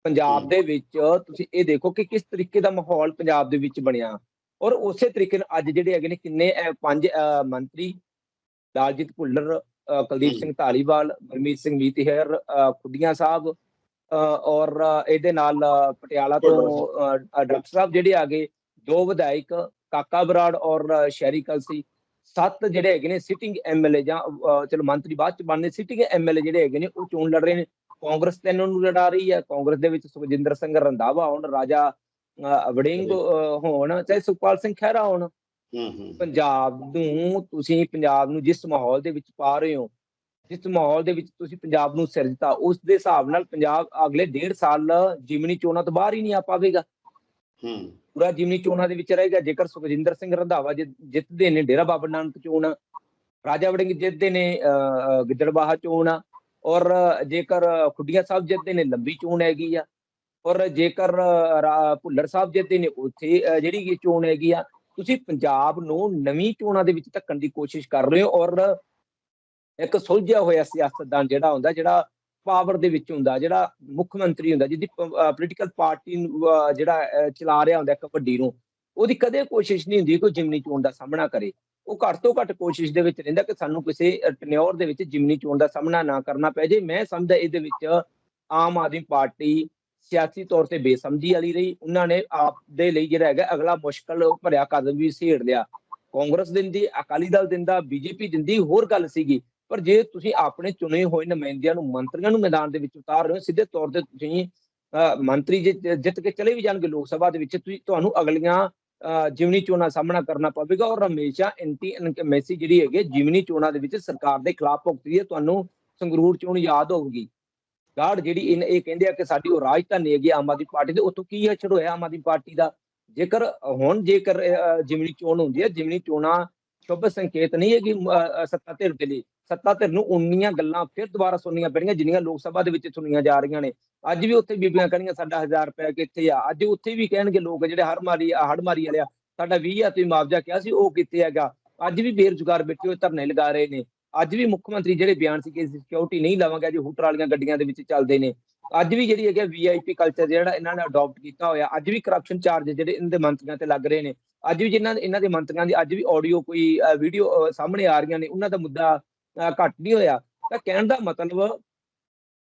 ਪੰਜਾਬ ਦੇ ਵਿੱਚ ਤੁਸੀਂ ਇਹ ਦੇਖੋ ਕਿ ਕਿਸ ਤਰੀਕੇ ਦਾ ਮਾਹੌਲ ਪੰਜਾਬ ਦੇ ਵਿੱਚ ਬਣਿਆ। ਔਰ ਉਸੇ ਤਰੀਕੇ ਨਾਲ ਅੱਜ ਜਿਹੜੇ ਹੈਗੇ ਨੇ ਕਿੰਨੇ ਪੰਜ ਮੰਤਰੀ ਲਾਲਜੀਤ ਭੁੱਲਰ ਕੁਲਦੀਪ। ਸਿੰਘ ਧਾਲੀਵਾਲ ਗੁਰਮੀਤ ਸਿੰਘ ਮੀਤਹਿਰ ਖੁੱਡੀਆਂ ਸਾਹਿਬ ਔਰ ਇਹਦੇ ਨਾਲ ਪਟਿਆਲਾ ਤੋਂ ਡਾਕਟਰ ਸਾਹਿਬ ਜਿਹੜੇ ਆ ਗਏ ਦੋ ਵਿਧਾਇਕ ਕਾਕਾ ਬਰਾੜ ਔਰ ਸ਼ਹਿਰੀ ਕਲਸੀ ਸੱਤ ਜਿਹੜੇ ਹੈਗੇ ਨੇ ਸਿਟਿੰਗ ਐਮਐਲਏ ਜਾਂ ਚਲੋ ਮੰਤਰੀ ਬਾਅਦ ਚ ਬਣਨੇ ਸਿਟਿੰਗ ਐਮਐਲਏ ਜਿਹੜੇ ਹੈਗੇ ਨੇ ਉਹ ਚੋਣ ਲੜ ਰਹੇ ਨੇ। ਕਾਂਗਰਸ ਤੇ ਇਹਨਾਂ ਨੂੰ ਲੜਾ ਰਹੀ ਹੈ। ਕਾਂਗਰਸ ਦੇ ਵਿੱਚ ਸੁਖਜਿੰਦਰ ਸਿੰਘ ਰੰਧਾਵਾ ਹੁਣ ਰਾਜਾ ਵੜਿੰਗ ਹੋਣ ਚਾਹੇ ਸੁਖਪਾਲ ਸਿੰਘ ਖਹਿਰਾ ਹੋਣ। ਪੰਜਾਬ ਨੂੰ ਤੁਸੀਂ ਪੰਜਾਬ ਨੂੰ ਜਿਸ ਮਾਹੌਲ ਦੇ ਵਿੱਚ ਪਾ ਰਹੇ ਹੋ ਜਿਸ ਮਾਹੌਲ ਦੇ ਵਿੱਚ ਤੁਸੀਂ ਪੰਜਾਬ ਨੂੰ ਸਿਰਜਤਾ ਉਸ ਦੇ ਹਿਸਾਬ ਨਾਲ ਪੰਜਾਬ ਅਗਲੇ ਡੇਢ ਸਾਲ ਜਿਮਨੀ ਚੋਣਾਂ ਤੋਂ ਬਾਹਰ ਹੀ ਨਹੀਂ ਆ ਪਾਵੇਗਾ। ਹੂੰ। ਪੂਰਾ ਜਿਮਨੀ ਚੋਣਾਂ ਦੇ ਵਿੱਚ ਰਹੇਗਾ। ਜੇਕਰ ਸੁਖਜਿੰਦਰ ਸਿੰਘ ਰੰਧਾਵਾ ਜਿੱਤਦੇ ਨੇ ਡੇਰਾ ਬਾਬਾ ਨਾਨਕ ਚੋਣ ਰਾਜਾ ਵੜਿੰਗ ਜਿੱਤਦੇ ਨੇ ਗਿੱਦੜਬਾਹਾ ਚੋਣ ਔਰ ਜੇਕਰ ਖੁੱਡੀਆਂ ਸਾਹਿਬ ਜਿੱਤਦੇ ਨੇ ਲੰਬੀ ਚੋਣ ਹੈਗੀ ਆ, ਔਰ ਜੇਕਰ ਭੁੱਲਰ ਸਾਹਿਬ ਜਿੱਤਦੇ ਨੇ ਉੱਥੇ ਜਿਹੜੀ ਇਹ ਚੋਣ ਹੈਗੀ ਆ, ਤੁਸੀਂ ਪੰਜਾਬ ਨੂੰ ਨਵੀਂ ਚੋਣਾਂ ਦੇ ਵਿੱਚ ਧੱਕਣ ਦੀ ਕੋਸ਼ਿਸ਼ ਕਰ ਰਹੇ ਹੋ ਔਰ ਇੱਕ ਸੁਲਝਿਆ ਹੋਇਆ ਸਿਆਸਤਦਾਨ ਜਿਹੜਾ ਹੁੰਦਾ, ਜਿਹੜਾ ਪਾਵਰ ਦੇ ਵਿੱਚ ਹੁੰਦਾ, ਜਿਹੜਾ ਮੁੱਖ ਮੰਤਰੀ ਹੁੰਦਾ, ਜਿਹਦੀ ਪੋਲੀਟੀਕਲ ਪਾਰਟੀ ਨੂੰ ਜਿਹੜਾ ਚਲਾ ਰਿਹਾ ਹੁੰਦਾ ਇੱਕ ਵੱਡੀ ਨੂੰ, ਉਹਦੀ ਕਦੇ ਕੋਸ਼ਿਸ਼ ਨਹੀਂ ਹੁੰਦੀ ਕੋਈ ਜਿਮਨੀ ਚੋਣ ਦਾ ਸਾਹਮਣਾ ਕਰੇ। ਉਹ ਘੱਟ ਤੋਂ ਘੱਟ ਕੋਸ਼ਿਸ਼ ਦੇ ਵਿੱਚ ਰਹਿੰਦਾ ਕਿ ਸਾਨੂੰ ਕਿਸੇ ਟਨਿਓਰ ਦੇ ਵਿੱਚ ਜਿਮਨੀ ਚੋਣ ਦਾ ਸਾਹਮਣਾ ਨਾ ਕਰਨਾ ਪੈ ਜੇ। ਮੈਂ ਸਮਝਦਾ ਇਹਦੇ ਵਿੱਚ ਆਮ ਆਦਮੀ ਪਾਰਟੀ ਸਿਆਸੀ ਤੌਰ ਤੇ ਬੇਸਮਝੀ ਵਾਲੀ ਰਹੀ। ਉਹਨਾਂ ਨੇ ਆਪ ਦੇ ਲਈ ਜਿਹੜਾ ਹੈਗਾ ਅਗਲਾ ਮੁਸ਼ਕਲ ਭਰਿਆ ਕਦਮ ਵੀ ਸੇੜ ਲਿਆ। ਕਾਂਗਰਸ ਦਿੰਦੀ ਅਕਾਲੀ ਦਲ ਦਿੰਦਾ ਬੀਜੇਪੀ ਦਿੰਦੀ ਹੋਰ ਗੱਲ ਸੀਗੀ। ਪਰ ਜੇ ਤੁਸੀਂ ਆਪਣੇ ਚੁਣੇ ਹੋਏ ਨੁਮਾਇੰਦਿਆਂ ਨੂੰ ਮੰਤਰੀਆਂ ਨੂੰ ਮੈਦਾਨ ਦੇ ਵਿੱਚ ਉਤਾਰ ਰਹੇ ਹੋ ਸਿੱਧੇ ਤੌਰ ਤੇ ਤੁਸੀਂ ਅਹ, ਮੰਤਰੀ ਜੇ ਜਿੱਤ ਕੇ ਚਲੇ ਵੀ ਜਾਣਗੇ ਲੋਕ ਸਭਾ ਦੇ ਵਿੱਚ ਤੁਸੀਂ ਤੁਹਾਨੂੰ ਅਗਲੀਆਂ ਜਿਮਨੀ ਚੋਣਾਂ ਸਾਹਮਣਾ ਕਰਨਾ ਪਵੇਗਾ ਔਰ ਹਮੇਸ਼ਾ ਐਂਟੀ ਇਨਕਮੈਸੀ ਜਿਹੜੀ ਹੈਗੀ ਜਿਮਨੀ ਚੋਣਾਂ ਦੇ ਵਿੱਚ ਸਰਕਾਰ ਦੇ ਖਿਲਾਫ ਭੁਗਤਦੀ ਹੈ, ਤੁਹਾਨੂੰ ਸੰਗਰੂਰ ਚੋਣ ਯਾਦ ਹੋਊਗੀ ਗਾੜ ਜਿਹੜੀ ਇਨ- ਇਹ ਕਹਿੰਦੇ ਆ ਕਿ ਸਾਡੀ ਉਹ ਰਾਜਧਾਨੀ ਹੈਗੀ ਆਮ ਆਦਮੀ ਪਾਰਟੀ ਦੇ, ਉੱਥੋਂ ਕੀ ਅਛੜ ਹੋਇਆ ਆਮ ਆਦਮੀ ਪਾਰਟੀ ਦਾ? ਜੇਕਰ ਹੁਣ ਜੇਕਰ ਜਿਮਨੀ ਚੋਣ ਹੁੰਦੀ ਹੈ, ਜਿਮਨੀ ਚੋਣਾਂ ਸ਼ੁਭ ਸੰਕੇਤ ਨਹੀਂ ਹੈਗੀ ਅਹ, ਸੱਤਾ ਧਿਰ ਦੇ ਲਈ। ਸੱਤਾ ਧਿਰ ਨੂੰ ਉਨੀਆਂ ਗੱਲਾਂ ਫਿਰ ਦੁਬਾਰਾ ਸੁਣਨੀਆਂ ਪੈਣੀਆਂ ਜਿੰਨੀਆਂ ਲੋਕ ਸਭਾ ਦੇ ਵਿੱਚ ਸੁਣੀਆਂ ਜਾ ਰਹੀਆਂ ਨੇ। ਅੱਜ ਵੀ ਉੱਥੇ ਬੀਬੀਆਂ ਕਹਿਣਗੀਆਂ ਸਾਡਾ 1000 ਰੁਪਏ ਕਿੱਥੇ ਆ? ਅੱਜ ਉੱਥੇ ਵੀ ਕਹਿਣਗੇ ਲੋਕ ਜਿਹੜੇ ਹਰ ਮਾਰੀ ਹੜ ਮਾਰੀ ਵਾਲਿਆ ਸਾਡਾ 20000 ਤੁਸੀਂ ਮੁਆਵਜ਼ਾ ਕਿਹਾ ਸੀ ਉਹ ਕਿੱਥੇ ਹੈਗਾ? ਅੱਜ ਵੀ ਬੇਰੁਜ਼ਗਾਰ ਬੈਠੇ ਹੋਏ ਧਰਨੇ ਲਗਾ ਰਹੇ ਨੇ। ਅੱਜ ਵੀ ਮੁੱਖ ਮੰਤਰੀ ਜਿਹੜੇ ਬਿਆਨ ਸੀ ਕਿ ਸਿਕਿਉਰਿਟੀ ਨਹੀਂ ਲਾਵਾਂਗੇ ਜੋ ਹੂਟਰ ਵਾਲੀਆਂ ਗੱਡੀਆਂ ਦੇ ਵਿੱਚ ਚੱਲਦੇ ਨੇ। ਅੱਜ ਵੀ ਜਿਹੜੀ ਹੈਗੀ ਵੀਆਈਪੀ ਕਲਚਰ ਜਿਹੜਾ ਇਹਨਾਂ ਨੇ ਅਡਾਪਟ ਕੀਤਾ ਹੋਇਆ ਅੱਜ ਵੀ ਕਰਪਸ਼ਨ ਚਾਰਜ ਜਿਹੜੇ ਇਹਨਾਂ ਦੇ ਮੰਤਰੀਆਂ ਤੇ ਲੱਗ ਰਹੇ ਨੇ। ਅੱਜ ਵੀ ਜਿਨ੍ਹਾਂ ਇਹਨਾਂ ਦੇ ਮੰਤਰੀਆਂ ਦੀ ਅੱਜ ਵੀ ਆਡੀਓ ਕੋਈ ਵੀਡੀਓ ਸਾਹਮਣੇ ਆ ਰਹੀਆਂ ਨੇ ਉਹਨਾਂ ਦਾ ਮੁੱਦਾ ਅਹ, ਘੱਟ ਨਹੀਂ ਹੋਇਆ। ਤਾਂ ਕਹਿਣ ਦਾ ਮਤਲਬ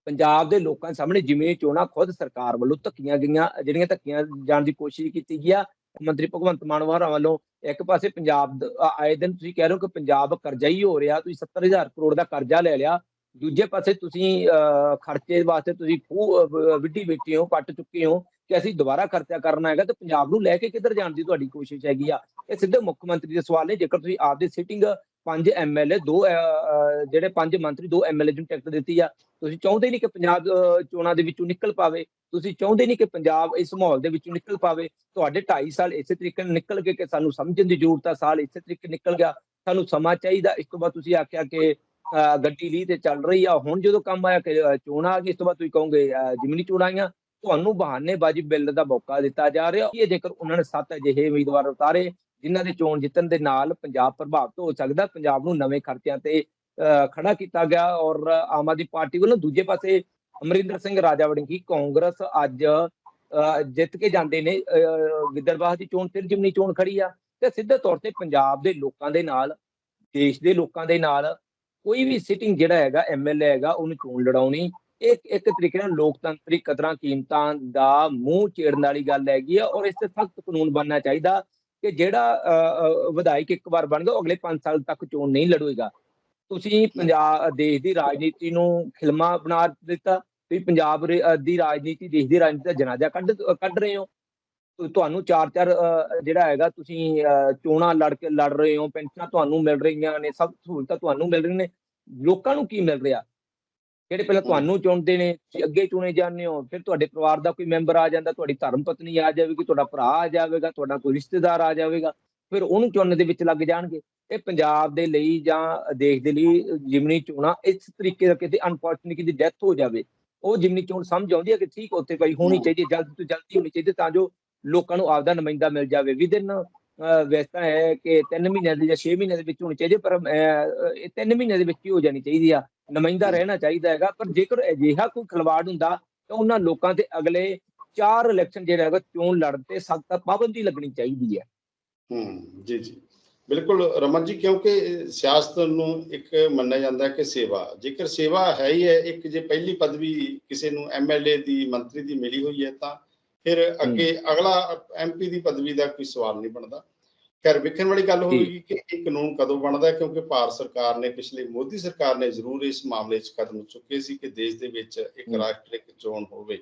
ਪੰਜਾਬ ਦੇ ਲੋਕਾਂ ਸਾਹਮਣੇ ਜਿਵੇਂ ਚੋਣਾਂ ਖੁਦ ਸਰਕਾਰ ਵੱਲੋਂ ਧੱਕੀਆਂ ਗਈਆਂ ਜਿਹੜੀਆਂ ਧੱਕੀਆਂ ਜਾਣ ਦੀ ਕੋਸ਼ਿਸ਼ ਕੀਤੀ ਗਿਆ ਮੰਤਰੀ ਭਗਵੰਤ ਮਾਨ ਵਾਰਾ ਵੱਲੋਂ ਇੱਕ ਪਾਸੇ ਪੰਜਾਬ ਆਏ ਦਿਨ ਤੁਸੀਂ ਕਹਿ ਰਹੇ ਹੋ ਕਿ ਪੰਜਾਬ ਕਰਜ਼ਾ ਹੀ ਹੋ ਰਿਹਾ ਤੁਸੀਂ 70000 ਕਰੋੜ ਦਾ ਕਰਜ਼ਾ ਲੈ ਲਿਆ। ਦੂਜੇ ਪਾਸੇ ਤੁਸੀਂ ਅਹ, ਖਰਚੇ ਵਾਸਤੇ ਤੁਸੀਂ ਖੂਹ ਵਿੱਢੀ ਬੈਠੇ ਹੋ ਪੱਟ ਚੁੱਕੇ ਹੋ। ਕਿ ਅਸੀਂ ਦੁਬਾਰਾ ਖਰਚਾ ਕਰਨਾ ਹੈਗਾ ਤੇ ਪੰਜਾਬ ਨੂੰ ਲੈ ਕੇ ਕਿੱਧਰ ਜਾਣ ਦੀ ਤੁਹਾਡੀ ਕੋਸ਼ਿਸ਼ ਹੈਗੀ ਆ? ਇਹ ਸਿੱਧੇ ਮੁੱਖ ਮੰਤਰੀ ਦੇ ਸਵਾਲ ਨੇ ਜੇਕਰ ਤੁਸੀਂ ਆਪਦੇ ਸਿਟਿੰਗ ਪੰਜ ਐਮਐਲਏ ਦੋ ਜਿਹੜੇ ਪੰਜ ਮੰਤਰੀ ਦੋ ਐਮਐਲਏ ਨੂੰ ਟਿਕਟ ਦਿੱਤੀ ਆ ਤੁਸੀਂ ਚਾਹੁੰਦੇ ਨਹੀਂ ਕਿ ਪੰਜਾਬ ਚੋਣਾਂ ਦੇ ਵਿੱਚੋਂ ਨਿਕਲ ਪਾਵੇ? ਤੁਸੀਂ ਚਾਹੁੰਦੇ ਨਹੀਂ ਕਿ ਪੰਜਾਬ ਇਸ ਮਾਹੌਲ ਦੇ ਵਿੱਚੋਂ ਨਿਕਲ ਪਾਵੇ? ਤੁਹਾਡੇ 2.5 ਸਾਲ ਇਸੇ ਤਰੀਕੇ ਨਾਲ ਨਿਕਲ ਗਏ ਕਿ ਸਾਨੂੰ ਸਮਝਣ ਦੀ ਜ਼ਰੂਰਤ ਆ ਸਾਲ ਇਸੇ ਤਰੀਕੇ ਨਿਕਲ ਗਿਆ। ਸਾਨੂੰ ਸਮਾਂ ਚਾਹੀਦਾ। ਇਸ ਤੋਂ ਬਾਅਦ ਤੁਸੀਂ ਆਖਿਆ ਕਿ ਅਹ, ਗੱਡੀ ਲਈ ਤੇ ਚੱਲ ਰਹੀ ਆ। ਹੁਣ ਜਦੋਂ ਕੰਮ ਆਇਆ ਕਿ ਅਹ, ਚੋਣਾਂ ਆ ਗਈ ਇਸ ਤੋਂ ਬਾਅਦ ਤੁਸੀਂ ਕਹੋਗੇ ਜਿਮਨੀ ਚੋਣਾਂ ਆਈਆਂ ਤੁਹਾਨੂੰ ਬਹਾਨੇਬਾਜ਼ੀ ਬਿੱਲ ਦਾ ਮੌਕਾ ਦਿੱਤਾ ਜਾ ਰਿਹਾ। ਇਹ ਜੇਕਰ ਉਹਨਾਂ ਨੇ ਸੱਤ ਅਜਿਹੇ ਉਮੀਦਵਾਰ ਉਤਾਰੇ ਜਿਨ੍ਹਾਂ ਦੇ ਚੋਣ ਜਿੱਤਣ ਦੇ ਨਾਲ ਪੰਜਾਬ ਪ੍ਰਭਾਵਿਤ ਹੋ ਸਕਦਾ ਪੰਜਾਬ ਨੂੰ ਨਵੇਂ ਖਰਚਿਆਂ ਤੇ ਖੜਾ ਕੀਤਾ ਗਿਆ ਔਰ ਆਮ ਆਦਮੀ ਪਾਰਟੀ ਵੱਲੋਂ ਦੂਜੇ ਪਾਸੇ ਅਮਰਿੰਦਰ ਸਿੰਘ ਰਾਜਾ ਵੜਿੰਗੀ ਕਾਂਗਰਸ ਅੱਜ ਅਹ, ਜਿੱਤ ਕੇ ਜਾਂਦੇ ਨੇ। ਅਹ, ਗਿੱਦੜਬਾਹਾ ਦੀ ਚੋਣ ਫਿਰ ਜਿਮਨੀ ਚੋਣ ਖੜੀ ਆ ਤੇ ਸਿੱਧੇ ਤੌਰ ਤੇ ਪੰਜਾਬ ਦੇ ਲੋਕਾਂ ਦੇ ਨਾਲ ਦੇਸ਼ ਦੇ ਲੋਕਾਂ ਦੇ ਨਾਲ ਕੋਈ ਵੀ ਸਿਟਿੰਗ ਜਿਹੜਾ ਹੈਗਾ ਐਮਐਲਏ ਹੈਗਾ ਉਹਨੂੰ ਚੋਣ ਲੜਾਉਣੀ ਇਹ ਇੱਕ ਤਰੀਕੇ ਨਾਲ ਲੋਕਤੰਤਰੀ ਕਦਰਾਂ ਕੀਮਤਾਂ ਦਾ ਮੂੰਹ ਚੇੜਨ ਵਾਲੀ ਗੱਲ ਹੈਗੀ ਆ ਔਰ ਇਸ ਤੇ ਸਖਤ ਕਾਨੂੰਨ ਬਣਨਾ ਚਾਹੀਦਾ ਕਿ ਜਿਹੜਾ ਵਿਧਾਇਕ ਇੱਕ ਵਾਰ ਬਣ ਗਿਆ ਅਗਲੇ 5 ਸਾਲ ਤੱਕ ਚੋਣ ਨਹੀਂ ਲੜੂਗਾ। ਤੁਸੀਂ ਪੰਜਾਬ ਦੇਸ਼ ਦੀ ਰਾਜਨੀਤੀ ਨੂੰ ਖਿਲਮਾ ਬਣਾ ਦਿੱਤਾ ਤੁਸੀਂ ਪੰਜਾਬ ਦੀ ਰਾਜਨੀਤੀ ਦੇਸ਼ ਦੀ ਰਾਜਨੀਤੀ ਦਾ ਜਨਾਜ਼ਾ ਕੱਢ ਕੱਢ ਰਹੇ ਹੋ। ਤੁਹਾਨੂੰ ਚਾਰ ਚਾਰ ਜਿਹੜਾ ਹੈਗਾ ਤੁਸੀਂ ਅਹ, ਚੋਣਾਂ ਲੜ ਕੇ ਲੜ ਰਹੇ ਹੋ ਪੈਨਸ਼ਨਾਂ ਤੁਹਾਨੂੰ ਮਿਲ ਰਹੀਆਂ ਨੇ ਸਭ ਸਹੂਲਤਾਂ ਤੁਹਾਨੂੰ ਮਿਲ ਰਹੀਆਂ ਨੇ। ਲੋਕਾਂ ਨੂੰ ਕੀ ਮਿਲ ਰਿਹਾ? ਜਿਹੜੇ ਪਹਿਲਾਂ ਤੁਹਾਨੂੰ ਚੁਣਦੇ ਨੇ ਤੁਸੀਂ ਅੱਗੇ ਚੁਣੇ ਜਾਂਦੇ ਹੋ ਫਿਰ ਤੁਹਾਡੇ ਪਰਿਵਾਰ ਦਾ ਕੋਈ ਮੈਂਬਰ ਆ ਜਾਂਦਾ ਤੁਹਾਡੀ ਧਰਮ ਪਤਨੀ ਆ ਜਾਵੇਗੀ ਤੁਹਾਡਾ ਭਰਾ ਆ ਜਾਵੇਗਾ ਤੁਹਾਡਾ ਕੋਈ ਰਿਸ਼ਤੇਦਾਰ ਆ ਜਾਵੇਗਾ ਫਿਰ ਉਹਨੂੰ ਚੁਣਨ ਦੇ ਵਿੱਚ ਲੱਗ ਜਾਣਗੇ। ਇਹ ਪੰਜਾਬ ਦੇ ਲਈ ਜਾਂ ਦੇਸ਼ ਦੇ ਲਈ ਜਿਮਨੀ ਚੋਣਾਂ ਇਸ ਤਰੀਕੇ ਦਾ ਕਿਤੇ ਅਨਫੋਰਚੂਨੇਟਲੀ ਦੀ ਡੈਥ ਹੋ ਜਾਵੇ। ਉਹ ਜਿਮਨੀ ਚੋਣ ਸਮਝ ਆਉਂਦੀ ਹੈ ਕਿ ਠੀਕ ਉੱਥੇ ਭਾਈ ਹੋਣੀ। ਚਾਹੀਦੀ ਹੈ ਜਲਦੀ ਤੋਂ ਜਲਦੀ ਹੋਣੀ ਚਾਹੀਦੀ ਤਾਂ ਜੋ ਲੋਕਾਂ ਨੂੰ ਆਪਦਾ ਨੁਮਾਇੰਦਾ ਮਿਲ ਜਾਵੇ। ਵਿਦਿਨ ਵੈਸੇ ਹੈ ਕਿ 3 ਮਹੀਨਿਆਂ ਦੇ ਜਾਂ 6 ਮਹੀਨਿਆਂ ਦੇ ਵਿੱਚ ਹੋਣੀ ਚਾਹੀਦੀ ਪਰ ਇਹ 3 ਮਹੀਨਿਆਂ ਦੇ ਵਿੱਚ ਹੀ ਹੋ ਜਾਣੀ ਚਾਹੀਦੀ ਆ। ਨੁਮਾਇੰਦਾ ਰਹਿਣਾ ਚਾਹੀਦਾ ਹੈਗਾ ਪਰ ਜੇਕਰ ਅਜਿਹਾ ਕੋਈ ਖਿਲਵਾੜ ਹੁੰਦਾ ਤਾਂ ਉਹਨਾਂ ਲੋਕਾਂ ਤੇ ਅਗਲੇ ਚਾਰ ਇਲੈਕਸ਼ਨ ਜਿਹੜਾ ਹੈਗਾ ਚੋਣ ਲੜਨ ਤੇ ਸਖਤ ਪਾਬੰਦੀ ਲੱਗਣੀ ਚਾਹੀਦੀ ਹੈ। ਹੂੰ ਜੀ ਜੀ। ਬਿਲਕੁਲ ਰਮਨ ਜੀ ਕਿਉਂਕਿ ਸਿਆਸਤ ਨੂੰ ਇੱਕ ਮੰਨਿਆ ਜਾਂਦਾ ਹੈ ਕਿ ਸੇਵਾ। ਜੇਕਰ ਸੇਵਾ ਹੈ ਹੀ ਹੈ ਇੱਕ ਜੇ ਪਹਿਲੀ ਪਦਵੀ ਕਿਸੇ ਨੂੰ ਐਮਐਲਏ ਦੀ ਮੰਤਰੀ ਦੀ ਮਿਲੀ ਹੋਈ ਹੈ ਤਾਂ ਫਿਰ ਅੱਗੇ ਅਗਲਾ ਐਮਪੀ ਦੀ ਪਦਵੀ ਦਾ ਕੋਈ ਸਵਾਲ ਨਹੀਂ ਬਣਦਾ। ਖੈਰ ਵੇਖਣ ਵਾਲੀ ਗੱਲ ਹੋਵੇਗੀ ਕਿ ਇਹ ਕਾਨੂੰਨ ਕਦੋਂ ਬਣਦਾ ਕਿਉਂਕਿ ਭਾਰਤ ਸਰਕਾਰ ਨੇ ਪਿਛਲੀ ਮੋਦੀ ਸਰਕਾਰ ਨੇ ਜ਼ਰੂਰ ਇਸ ਮਾਮਲੇ 'ਚ ਕਦਮ ਚੁੱਕੇ ਸੀ ਕਿ ਦੇਸ਼ ਦੇ ਵਿੱਚ ਇੱਕ ਹਮ। ਰਾਸ਼ਟਰ ਇੱਕ ਚੋਣ ਹੋਵੇ।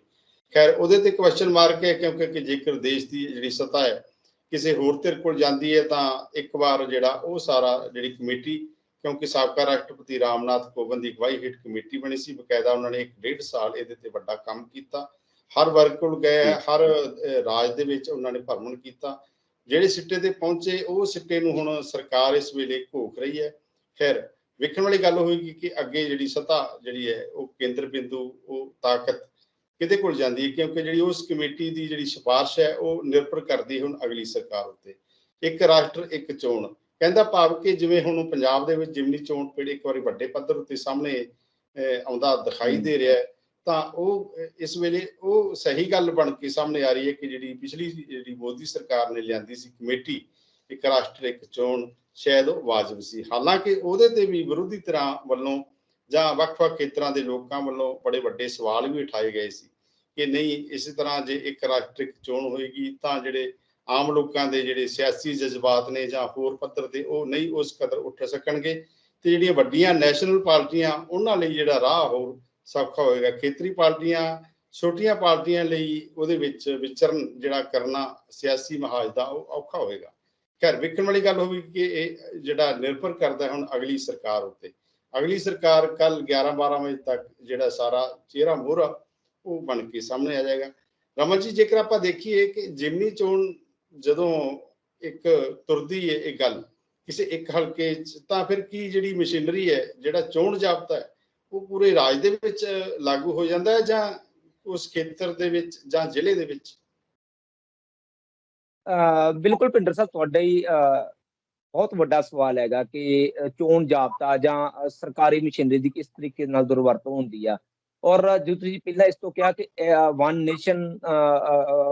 ਖੈਰ ਉਹਦੇ ਤੇ ਕੁਐਸਚਨ ਮਾਰਕ ਹੈ ਕਿਉਂਕਿ ਕਿ ਜੇਕਰ ਦੇਸ਼ ਦੀ ਜਿਹੜੀ ਸੱਤਾ ਹੈ ਕਿਸੇ ਹੋਰ ਧਿਰ ਕੋਲ ਜਾਂਦੀ ਹੈ ਤਾਂ ਇੱਕ ਵਾਰ ਜਿਹੜਾ ਉਹ ਸਾਰਾ ਜਿਹੜੀ ਕਮੇਟੀ ਕਿਉਂਕਿ ਸਾਬਕਾ ਰਾਸ਼ਟਰਪਤੀ ਰਾਮਨਾਥ ਕੋਵਿੰਦ ਦੀ ਅਗਵਾਈ ਹੇਠ ਕਮੇਟੀ ਬਣੀ ਸੀ ਬਕਾਇਦਾ ਉਹਨਾਂ ਨੇ ਇੱਕ ਡੇਢ ਸਾਲ ਇਹਦੇ ਤੇ ਵੱਡਾ ਕੰਮ ਕੀਤਾ। ਹਰ ਵਰਗ ਕੋਲ ਗਏ ਹਰ ਰਾਜ ਦੇ ਵਿੱਚ ਉਹਨਾਂ ਨੇ ਭਰਮਣ ਕੀਤਾ। ਜਿਹੜੇ ਸਿੱਟੇ ਤੇ ਪਹੁੰਚੇ ਉਹ ਸਿੱਟੇ ਨੂੰ ਹੁਣ ਸਰਕਾਰ ਇਸ ਵੇਲੇ ਘੋਖ ਰਹੀ ਹੈ। ਖੈਰ ਵੇਖਣ ਵਾਲੀ ਗੱਲ ਹੋਏਗੀ ਕਿ ਅੱਗੇ ਜਿਹੜੀ ਸੱਤਾ ਜਿਹੜੀ ਹੈ ਉਹ ਕੇਂਦਰ ਬਿੰਦੂ ਉਹ ਤਾਕਤ ਕਿਹਦੇ ਕੋਲ ਜਾਂਦੀ ਹੈ? ਕਿਉਂਕਿ ਜਿਹੜੀ ਉਸ ਕਮੇਟੀ ਦੀ ਜਿਹੜੀ ਸਿਫਾਰਿਸ਼ ਹੈ ਉਹ ਨਿਰਭਰ ਕਰਦੀ ਹੁਣ ਅਗਲੀ ਸਰਕਾਰ ਉੱਤੇ। ਇੱਕ ਰਾਸ਼ਟਰ ਇੱਕ ਚੋਣ। ਕਹਿੰਦਾ ਭਾਵ ਕਿ ਜਿਵੇਂ ਹੁਣ ਪੰਜਾਬ ਦੇ ਵਿੱਚ ਜਿਮਨੀ ਚੋਣ ਪੀੜ ਇੱਕ ਵਾਰੀ ਵੱਡੇ ਪੱਧਰ ਉੱਤੇ ਸਾਹਮਣੇ ਆਉਂਦਾ ਦਿਖਾਈ ਦੇ ਰਿਹਾ ਹੈ ਤਾਂ ਉਹ ਇਸ ਵੇਲੇ ਉਹ ਸਹੀ ਗੱਲ ਬਣ ਕੇ ਸਾਹਮਣੇ ਆ ਰਹੀ ਹੈ ਕਿ ਜਿਹੜੀ ਪਿਛਲੀ, ਜਿਹੜੀ ਮੋਦੀ ਸਰਕਾਰ ਨੇ ਲਿਆਂਦੀ ਸੀ ਕਮੇਟੀ, ਇੱਕ ਰਾਸ਼ਟਰ, ਇੱਕ ਚੋਣ, ਸ਼ਾਇਦ ਉਹ ਵਾਜਬ ਸੀ। ਹਾਲਾਂਕਿ ਉਹਦੇ ਤੇ ਵੀ ਵਿਰੋਧੀ ਤਰ੍ਹਾਂ ਵੱਲੋਂ ਜਾਂ ਵੱਖ-ਵੱਖ ਖੇਤਰਾਂ ਦੇ ਲੋਕਾਂ ਵੱਲੋਂ ਬੜੇ ਵੱਡੇ ਸਵਾਲ ਵੀ ਉਠਾਏ ਗਏ ਸੀ ਕਿ ਨਹੀਂ, ਇਸੇ ਤਰ੍ਹਾਂ ਜੇ ਇੱਕ ਰਾਸ਼ਟਰਿਕ ਚੋਣ ਹੋਏਗੀ ਤਾਂ ਜਿਹੜੇ ਆਮ ਲੋਕਾਂ ਦੇ ਜਿਹੜੇ ਸਿਆਸੀ ਜਜ਼ਬਾਤ ਨੇ ਜਾਂ ਹੋਰ ਪੱਧਰ ਤੇ ਉਹ ਨਹੀਂ ਉਸ ਕਦਰ ਉੱਠ ਸਕਣਗੇ ਤੇ ਜਿਹੜੀਆਂ ਵੱਡੀਆਂ ਨੈਸ਼ਨਲ ਪਾਰਟੀਆਂ, ਉਹਨਾਂ ਲਈ ਜਿਹੜਾ ਰਾਹ ਹੋਰ ਸੌਖਾ ਹੋਏਗਾ। ਖੇਤਰੀ ਪਾਰਟੀਆਂ, ਛੋਟੀਆਂ ਪਾਰਟੀਆਂ ਲਈ ਉਹਦੇ ਵਿੱਚ ਵਿਚਰਨ ਜਿਹੜਾ ਕਰਨਾ ਸਿਆਸੀ ਮਹਾਜ ਦਾ ਉਹ ਔਖਾ ਹੋਏਗਾ। ਖੈਰ, ਵੇਖਣ ਵਾਲੀ ਗੱਲ ਹੋਵੇਗੀ ਕਿ ਇਹ ਜਿਹੜਾ ਨਿਰਭਰ ਕਰਦਾ ਹੁਣ ਅਗਲੀ ਸਰਕਾਰ ਉੱਤੇ। ਅਗਲੀ ਸਰਕਾਰ ਕੱਲ 11 12 ਵਜੇ ਤੱਕ ਜਿਹੜਾ ਸਾਰਾ ਚਿਹਰਾ ਮੋਹਰਾ ਉਹ ਬਣ ਕੇ ਸਾਹਮਣੇ ਆ ਜਾਏਗਾ। ਰਮਨ ਜੀ, ਜੇਕਰ ਆਪਾਂ ਦੇਖੀਏ ਕਿ ਜਿਮਨੀ ਚੋਣ ਜਦੋਂ ਇੱਕ ਤੁਰਦੀ ਹੈ ਇਹ ਗੱਲ, ਕਿਸੇ ਇੱਕ ਹਲਕੇ 'ਚ, ਤਾਂ ਫਿਰ ਕੀ ਜਿਹੜੀ ਮਸ਼ੀਨਰੀ ਹੈ, ਜਿਹੜਾ ਚੋਣ ਜਾਬਤਾ ਹੈ ਉਹ ਪੂਰੇ ਰਾਜ ਦੇ ਵਿੱਚ ਲਾਗੂ ਹੋ ਜਾਂਦਾ ਹੈ ਜਾਂ ਉਸ ਖੇਤਰ ਦੇ ਵਿੱਚ ਜਾਂ ਜ਼ਿਲ੍ਹੇ ਦੇ ਵਿੱਚ? ਬਿਲਕੁਲ ਭਿੰਦਰ ਸਾਹਿਬ ਤੁਹਾਡਾ ਹੀ ਬਹੁਤ ਵੱਡਾ ਸਵਾਲ ਹੈਗਾ ਕਿ ਚੋਣ ਜਾਬਤਾ ਜਾਂ ਸਰਕਾਰੀ ਮਸ਼ੀਨਰੀ ਦੀ ਕਿਸ ਤਰੀਕੇ ਨਾਲ ਦੁਰਵਰਤੋਂ ਹੁੰਦੀ ਆ। ਔਰ ਜੋ ਤੁਸੀਂ ਪਹਿਲਾਂ ਇਸ ਤੋਂ ਕਿਹਾ ਕਿ ਵਨ ਨੇਸ਼ਨ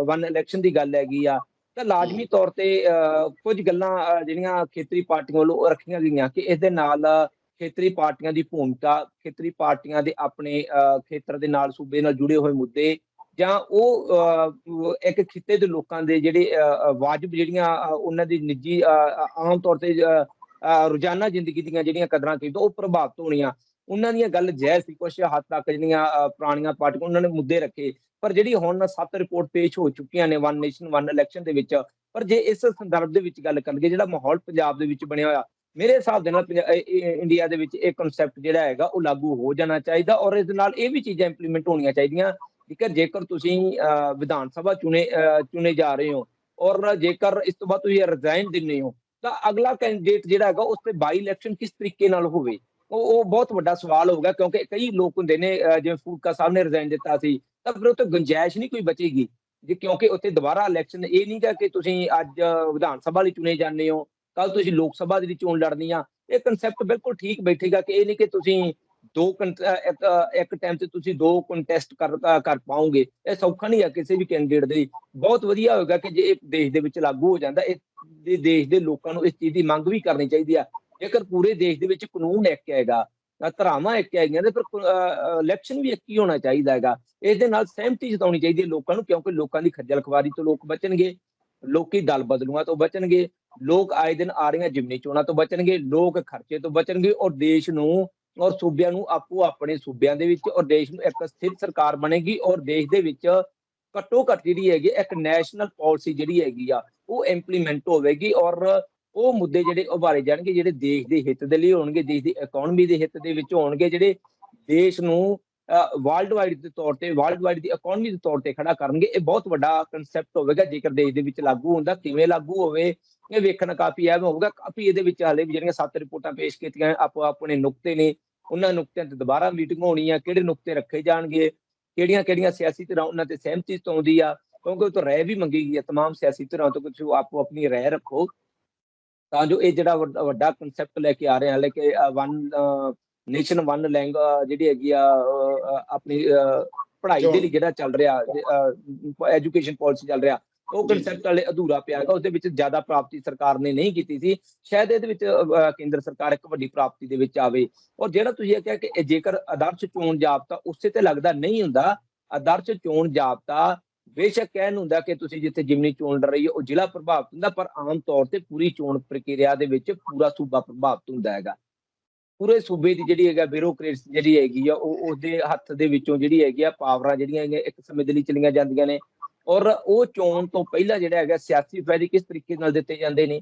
ਵਨ ਇਲੈਕਸ਼ਨ ਦੀ ਗੱਲ ਹੈਗੀ ਆ। ਤਾਂ ਲਾਜ਼ਮੀ ਤੌਰ ਤੇ ਅਹ, ਕੁਝ ਗੱਲਾਂ ਜਿਹੜੀਆਂ ਖੇਤਰੀ ਪਾਰਟੀਆਂ ਵੱਲੋਂ ਰੱਖੀਆਂ ਗਈਆਂ ਕਿ ਇਸ ਦੇ ਨਾਲ ਖੇਤਰੀ ਪਾਰਟੀਆਂ ਦੀ ਭੂਮਿਕਾ ਖੇਤਰੀ ਪਾਰਟੀਆਂ ਦੇ ਆਪਣੇ ਅਹ, ਖੇਤਰ ਦੇ ਨਾਲ ਸੂਬੇ ਨਾਲ ਜੁੜੇ ਹੋਏ ਮੁੱਦੇ ਜਾਂ ਉਹ ਇੱਕ ਖਿੱਤੇ ਦੇ ਲੋਕਾਂ ਦੇ ਜਿਹੜੇ ਵਾਜਬ ਜਿਹੜੀਆਂ ਉਹਨਾਂ ਦੀ ਨਿੱਜੀ ਆਮ ਤੌਰ ਤੇ ਰੋਜ਼ਾਨਾ ਜ਼ਿੰਦਗੀ ਦੀਆਂ ਜਿਹੜੀਆਂ ਕਦਰਾਂ ਕੀਮਤਾਂ ਉਹ ਪ੍ਰਭਾਵਿਤ ਹੋਣੀਆਂ। ਉਹਨਾਂ ਦੀਆਂ ਗੱਲ ਜਾਇਜ਼ ਸੀ ਕੁਛ ਹੱਦ ਤੱਕ ਜਿਹੜੀਆਂ ਪੁਰਾਣੀਆਂ ਪਾਰਟੀਆਂ ਉਹਨਾਂ ਨੇ ਮੁੱਦੇ ਰੱਖੇ। ਪਰ ਜਿਹੜੀ ਹੁਣ ਸੱਤ ਰਿਪੋਰਟ ਪੇਸ਼ ਹੋ ਚੁੱਕੀਆਂ ਨੇ ਵਨ ਨੇਸ਼ਨ ਵਨ ਇਲੈਕਸ਼ਨ ਦੇ ਵਿੱਚ ਪਰ ਜੇ ਇਸ ਸੰਦਰਭ ਦੇ ਵਿੱਚ ਗੱਲ ਕਰੀਏ ਜਿਹੜਾ ਮਾਹੌਲ ਪੰਜਾਬ ਦੇ ਵਿੱਚ ਬਣਿਆ ਹੋਇਆ ਮੇਰੇ ਹਿਸਾਬ ਦੇ ਨਾਲ ਪੰਜਾ- ਇੰਡੀਆ ਦੇ ਵਿੱਚ ਇਹ ਕਨਸੈਪਟ ਜਿਹੜਾ ਹੈਗਾ, ਉਹ ਲਾਗੂ ਹੋ ਜਾਣਾ ਚਾਹੀਦਾ ਔਰ ਇਸ ਦੇ ਨਾਲ ਇਹ ਵੀ ਚੀਜ਼ਾਂ ਇੰਪਲੀਮੈਂਟ ਹੋਣੀਆਂ ਚਾਹੀਦੀਆਂ। ਜੇਕਰ ਜੇਕਰ ਤੁਸੀਂ ਵਿਧਾਨ ਸਭਾ ਚੁਣੇ ਚੁਣੇ ਜਾ ਰਹੇ ਹੋ ਔਰ ਜੇਕਰ ਇਸ ਤੋਂ ਬਾਅਦ ਤੁਸੀਂ ਰਿਜ਼ਾਈਨ ਦਿੰਦੇ ਹੋ, ਤਾਂ ਅਗਲਾ ਕੈਂਡੀਡੇਟ ਜਿਹੜਾ ਹੈਗਾ, ਉਸ ਤੇ ਬਾਈ ਇਲੈਕਸ਼ਨ ਕਿਸ ਤਰੀਕੇ ਨਾਲ ਹੋਵੇ? ਉਹ ਉਹ ਬਹੁਤ ਵੱਡਾ ਸਵਾਲ ਹੋਊਗਾ ਕਿਉਂਕਿ ਕਈ ਲੋਕ ਹੁੰਦੇ ਨੇ ਜਿਵੇਂ ਫੂਡਕਾ ਸਾਹਿਬ ਨੇ ਰਿਜ਼ਾਈਨ ਦਿੱਤਾ ਸੀ, ਤਾਂ ਫਿਰ ਉਹ ਤੇ ਗੁੰਜਾਇਸ਼ ਨਹੀਂ ਕੋਈ ਬਚੇਗੀ। ਜੇ ਕਿਉਂਕਿ ਉੱਥੇ ਦੁਬਾਰਾ ਇਲੈਕਸ਼ਨ ਇਹ ਨਹੀਂ ਗਾ ਕਿ ਤੁਸੀਂ ਅੱਜ ਵਿਧਾਨ ਸਭਾ ਲਈ ਚੁਣੇ ਜਾਂਦੇ ਹੋ। ਕੱਲ ਤੁਸੀਂ ਲੋਕ ਸਭਾ ਦੀ ਚੋਣ ਲੜਨੀ ਆ। ਇਹ ਕਨਸੈਪਟ ਬਿਲਕੁਲ ਠੀਕ ਬੈਠੇਗਾ ਕਿ ਇਹ ਨਹੀਂ ਕਿ ਤੁਸੀਂ ਦੋ ਕੰਟ- ਇੱਕ ਟਾਈਮ ਤੇ ਤੁਸੀਂ ਦੋ ਕੰਟੈਸਟ ਕਰ ਕਰ ਪਾਓਗੇ। ਇਹ ਸੌਖਾ ਨਹੀਂ ਹੈ ਕਿਸੇ ਵੀ ਕੈਂਡੀਡੇਟ ਦੇ। ਲਈ ਬਹੁਤ ਵਧੀਆ ਹੋਏਗਾ ਕਿ ਜੇ ਇਹ ਦੇਸ਼ ਦੇ ਵਿੱਚ ਲਾਗੂ ਹੋ ਜਾਂਦਾ, ਇਹ ਦੇਸ਼ ਦੇ ਲੋਕਾਂ ਨੂੰ ਇਸ ਚੀਜ਼ ਦੀ ਮੰਗ ਵੀ ਕਰਨੀ ਚਾਹੀਦੀ ਆ। ਜੇਕਰ ਪੂਰੇ ਦੇਸ਼ ਦੇ ਵਿੱਚ ਕਾਨੂੰਨ ਇੱਕ ਹੈਗਾ, ਤਾਂ ਧਰਾਵਾਂ ਇੱਕ ਹੈਗੀਆਂ ਤੇ ਫਿਰ ਇਲੈਕਸ਼ਨ ਵੀ ਇੱਕ ਹੀ ਹੋਣਾ ਚਾਹੀਦਾ ਹੈਗਾ। ਇਸ ਦੇ ਨਾਲ ਸਹਿਮਤੀ ਜਤਾਉਣੀ ਚਾਹੀਦੀ ਹੈ ਲੋਕਾਂ ਨੂੰ, ਕਿਉਂਕਿ ਲੋਕਾਂ ਦੀ ਖੱਜਲ ਖਵਾਰੀ ਤੋਂ ਲੋਕ ਬਚਣਗੇ, ਲੋਕੀ ਦਲ ਬਦਲੂਆਂ ਤੋਂ ਬਚਣਗੇ। ਲੋਕ ਆਏ ਦਿਨ ਆ ਰਹੀਆਂ ਜਿਮਨੀ ਚੋਣਾਂ ਤੋਂ ਬਚਣਗੇ, ਲੋਕ ਖਰਚੇ ਤੋਂ ਬਚਣਗੇ ਔਰ ਦੇਸ਼ ਨੂੰ ਔਰ ਸੂਬਿਆਂ ਨੂੰ ਆਪੋ ਆਪਣੇ ਸੂਬਿਆਂ ਦੇ ਵਿੱਚ ਔਰ ਦੇਸ਼ ਨੂੰ ਇੱਕ ਸਥਿਰ ਸਰਕਾਰ ਬਣੇਗੀ ਔਰ ਦੇਸ਼ ਦੇ ਵਿੱਚ ਘੱਟੋ ਘੱਟ ਜਿਹੜੀ ਹੈਗੀ ਇੱਕ ਨੈਸ਼ਨਲ ਪਾਲਿਸੀ ਜਿਹੜੀ ਹੈਗੀ ਆ, ਉਹ ਇੰਪਲੀਮੈਂਟ ਹੋਵੇਗੀ ਔਰ ਉਹ ਮੁੱਦੇ ਜਿਹੜੇ ਉਭਾਰੇ ਜਾਣਗੇ, ਜਿਹੜੇ ਦੇਸ਼ ਦੇ ਹਿੱਤ ਦੇ ਲਈ ਹੋਣਗੇ, ਦੇਸ਼ ਦੀ ਇਕਨੋਮੀ ਦੇ ਹਿੱਤ ਦੇ ਵਿੱਚ ਹੋਣਗੇ, ਜਿਹੜੇ ਦੇਸ਼ ਨੂੰ ਵਰਲਡ ਵਾਈਡ ਦੇ ਤੌਰ ਤੇ ਵਰਲਡ ਵਾਈਡ ਦੀ ਇਕਨੋਮੀ ਦੇ ਤੌਰ ਤੇ ਖੜਾ ਕਰਨਗੇ ਇਹ ਬਹੁਤ ਵੱਡਾ ਕਨਸੈਪਟ ਹੋਵੇਗਾ ਜੇਕਰ ਦੇਸ਼ ਦੇ ਵਿੱਚ ਲਾਗੂ ਹੁੰਦਾ ਕਿਵੇਂ ਲਾਗੂ ਹੋਵੇ ਇਹ ਵੇਖਣਾ ਕਾਫੀ ਅਹਿਮ ਹੋਊਗਾ ਕਾਫੀ ਇਹਦੇ ਵਿੱਚ ਹਾਲੇ ਵੀ ਜਿਹੜੀਆਂ ਸੱਤ ਰਿਪੋਰਟਾਂ ਪੇਸ਼ ਕੀਤੀਆਂ ਆਪੋ ਆਪਣੇ ਨੁਕਤੇ ਨੇ ਉਹਨਾਂ ਨੁਕਤਿਆਂ ਤੇ ਦੁਬਾਰਾ ਮੀਟਿੰਗ ਹੋਣੀ ਆ ਕਿਹੜੇ ਨੁਕਤੇ ਰੱਖੇ ਜਾਣਗੇ ਕਿਹੜੀਆਂ ਕਿਹੜੀਆਂ ਸਿਆਸੀ ਧਿਰਾਂ ਉਹਨਾਂ ਤੇ ਸਹਿਮਤੀ ਆਉਂਦੀ ਆ ਕਿਉਂਕਿ ਉਹ ਤੋਂ ਰਾਏ ਵੀ ਮੰਗੀ ਗਈ ਹੈ तमाम ਸਿਆਸੀ ਧਿਰਾਂ ਤੋਂ ਕੁਝ ਆਪੋ ਆਪਣੀ ਰਾਏ ਰੱਖੋ ਤਾਂ ਜੋ ਇਹ ਜਿਹੜਾ ਵੱਡਾ- ਵੱਡਾ ਕਨਸੈਪਟ ਲੈ ਕੇ ਆ ਰਹੇ ਹਾਂ ਕਿ ਵਨ ਨੇਸ਼ਨ ਵਨ ਲੈਂਗ ਜਿਹੜੀ ਹੈਗੀ ਆ ਆਪਣੀ ਪੜ੍ਹਾਈ ਦੇ ਲਈ ਜਿਹੜਾ ਚੱਲ ਰਿਹਾ ਐਜੂਕੇਸ਼ਨ ਪਾਲਿਸੀ ਚੱਲ ਰਿਹਾ ਉਹ। ਕਨਸੈਪਟ ਵਾਲੇ ਅਧੂਰਾ ਪਿਆ ਹੈਗਾ ਉਹਦੇ ਵਿੱਚ ਜ਼ਿਆਦਾ ਪ੍ਰਾਪਤੀ ਸਰਕਾਰ ਨੇ ਨਹੀਂ ਕੀਤੀ ਸੀ। ਸ਼ਾਇਦ ਇਹਦੇ ਵਿੱਚ ਕੇਂਦਰ ਸਰਕਾਰ ਇੱਕ ਵੱਡੀ ਪ੍ਰਾਪਤੀ ਦੇ ਵਿੱਚ ਆਵੇ। ਔਰ ਜਿਹੜਾ ਤੁਸੀਂ ਇਹ ਕਿਹਾ ਕਿ ਜੇਕਰ ਆਦਰਸ਼ ਚੋਣ ਜਾਬਤਾ ਉਸੇ ਤੇ ਲੱਗਦਾ ਨਹੀਂ ਹੁੰਦਾ ਆਦਰਸ਼ ਚੋਣ ਜਾਬਤਾ ਬੇਸ਼ੱਕ ਕਹਿਣ ਹੁੰਦਾ ਕਿ ਤੁਸੀਂ ਜਿੱਥੇ ਜਿਮਨੀ ਚੋਣ ਲੜ ਰਹੀ ਹੈ ਉਹ ਜ਼ਿਲ੍ਹਾ ਪ੍ਰਭਾਵਿਤ ਹੁੰਦਾ ਪਰ ਆਮ ਤੌਰ ਤੇ ਪੂਰੀ ਚੋਣ ਪ੍ਰਕਿਰਿਆ ਦੇ ਵਿੱਚ ਪੂਰਾ ਸੂਬਾ ਪ੍ਰਭਾਵਿਤ ਹੁੰਦਾ ਹੈਗਾ। ਪੂਰੇ ਸੂਬੇ ਦੀ ਜਿਹੜੀ ਹੈਗਾ ਬਿਊਰੋਕ੍ਰੇਟਸ ਜਿਹੜੀ ਹੈਗੀ ਆ ਉਹ ਉਹਦੇ ਹੱਥ ਦੇ ਵਿੱਚੋਂ ਜਿਹੜੀ ਹੈਗੀ ਆ ਪਾਵਰਾਂ ਜਿਹੜੀਆਂ ਹੈਗੀਆਂ ਇੱਕ ਸਮੇਂ ਦੇ ਲਈ ਚਲੀਆਂ ਜਾਂਦੀਆਂ ਨੇ। ਔਰ ਉਹ ਚੋਣ ਤੋਂ ਪਹਿਲਾਂ ਜਿਹੜਾ ਹੈਗਾ ਸਿਆਸੀ ਫਾਇਦੇ ਕਿਸ ਤਰੀਕੇ ਨਾਲ ਦਿੱਤੇ ਜਾਂਦੇ ਨੇ?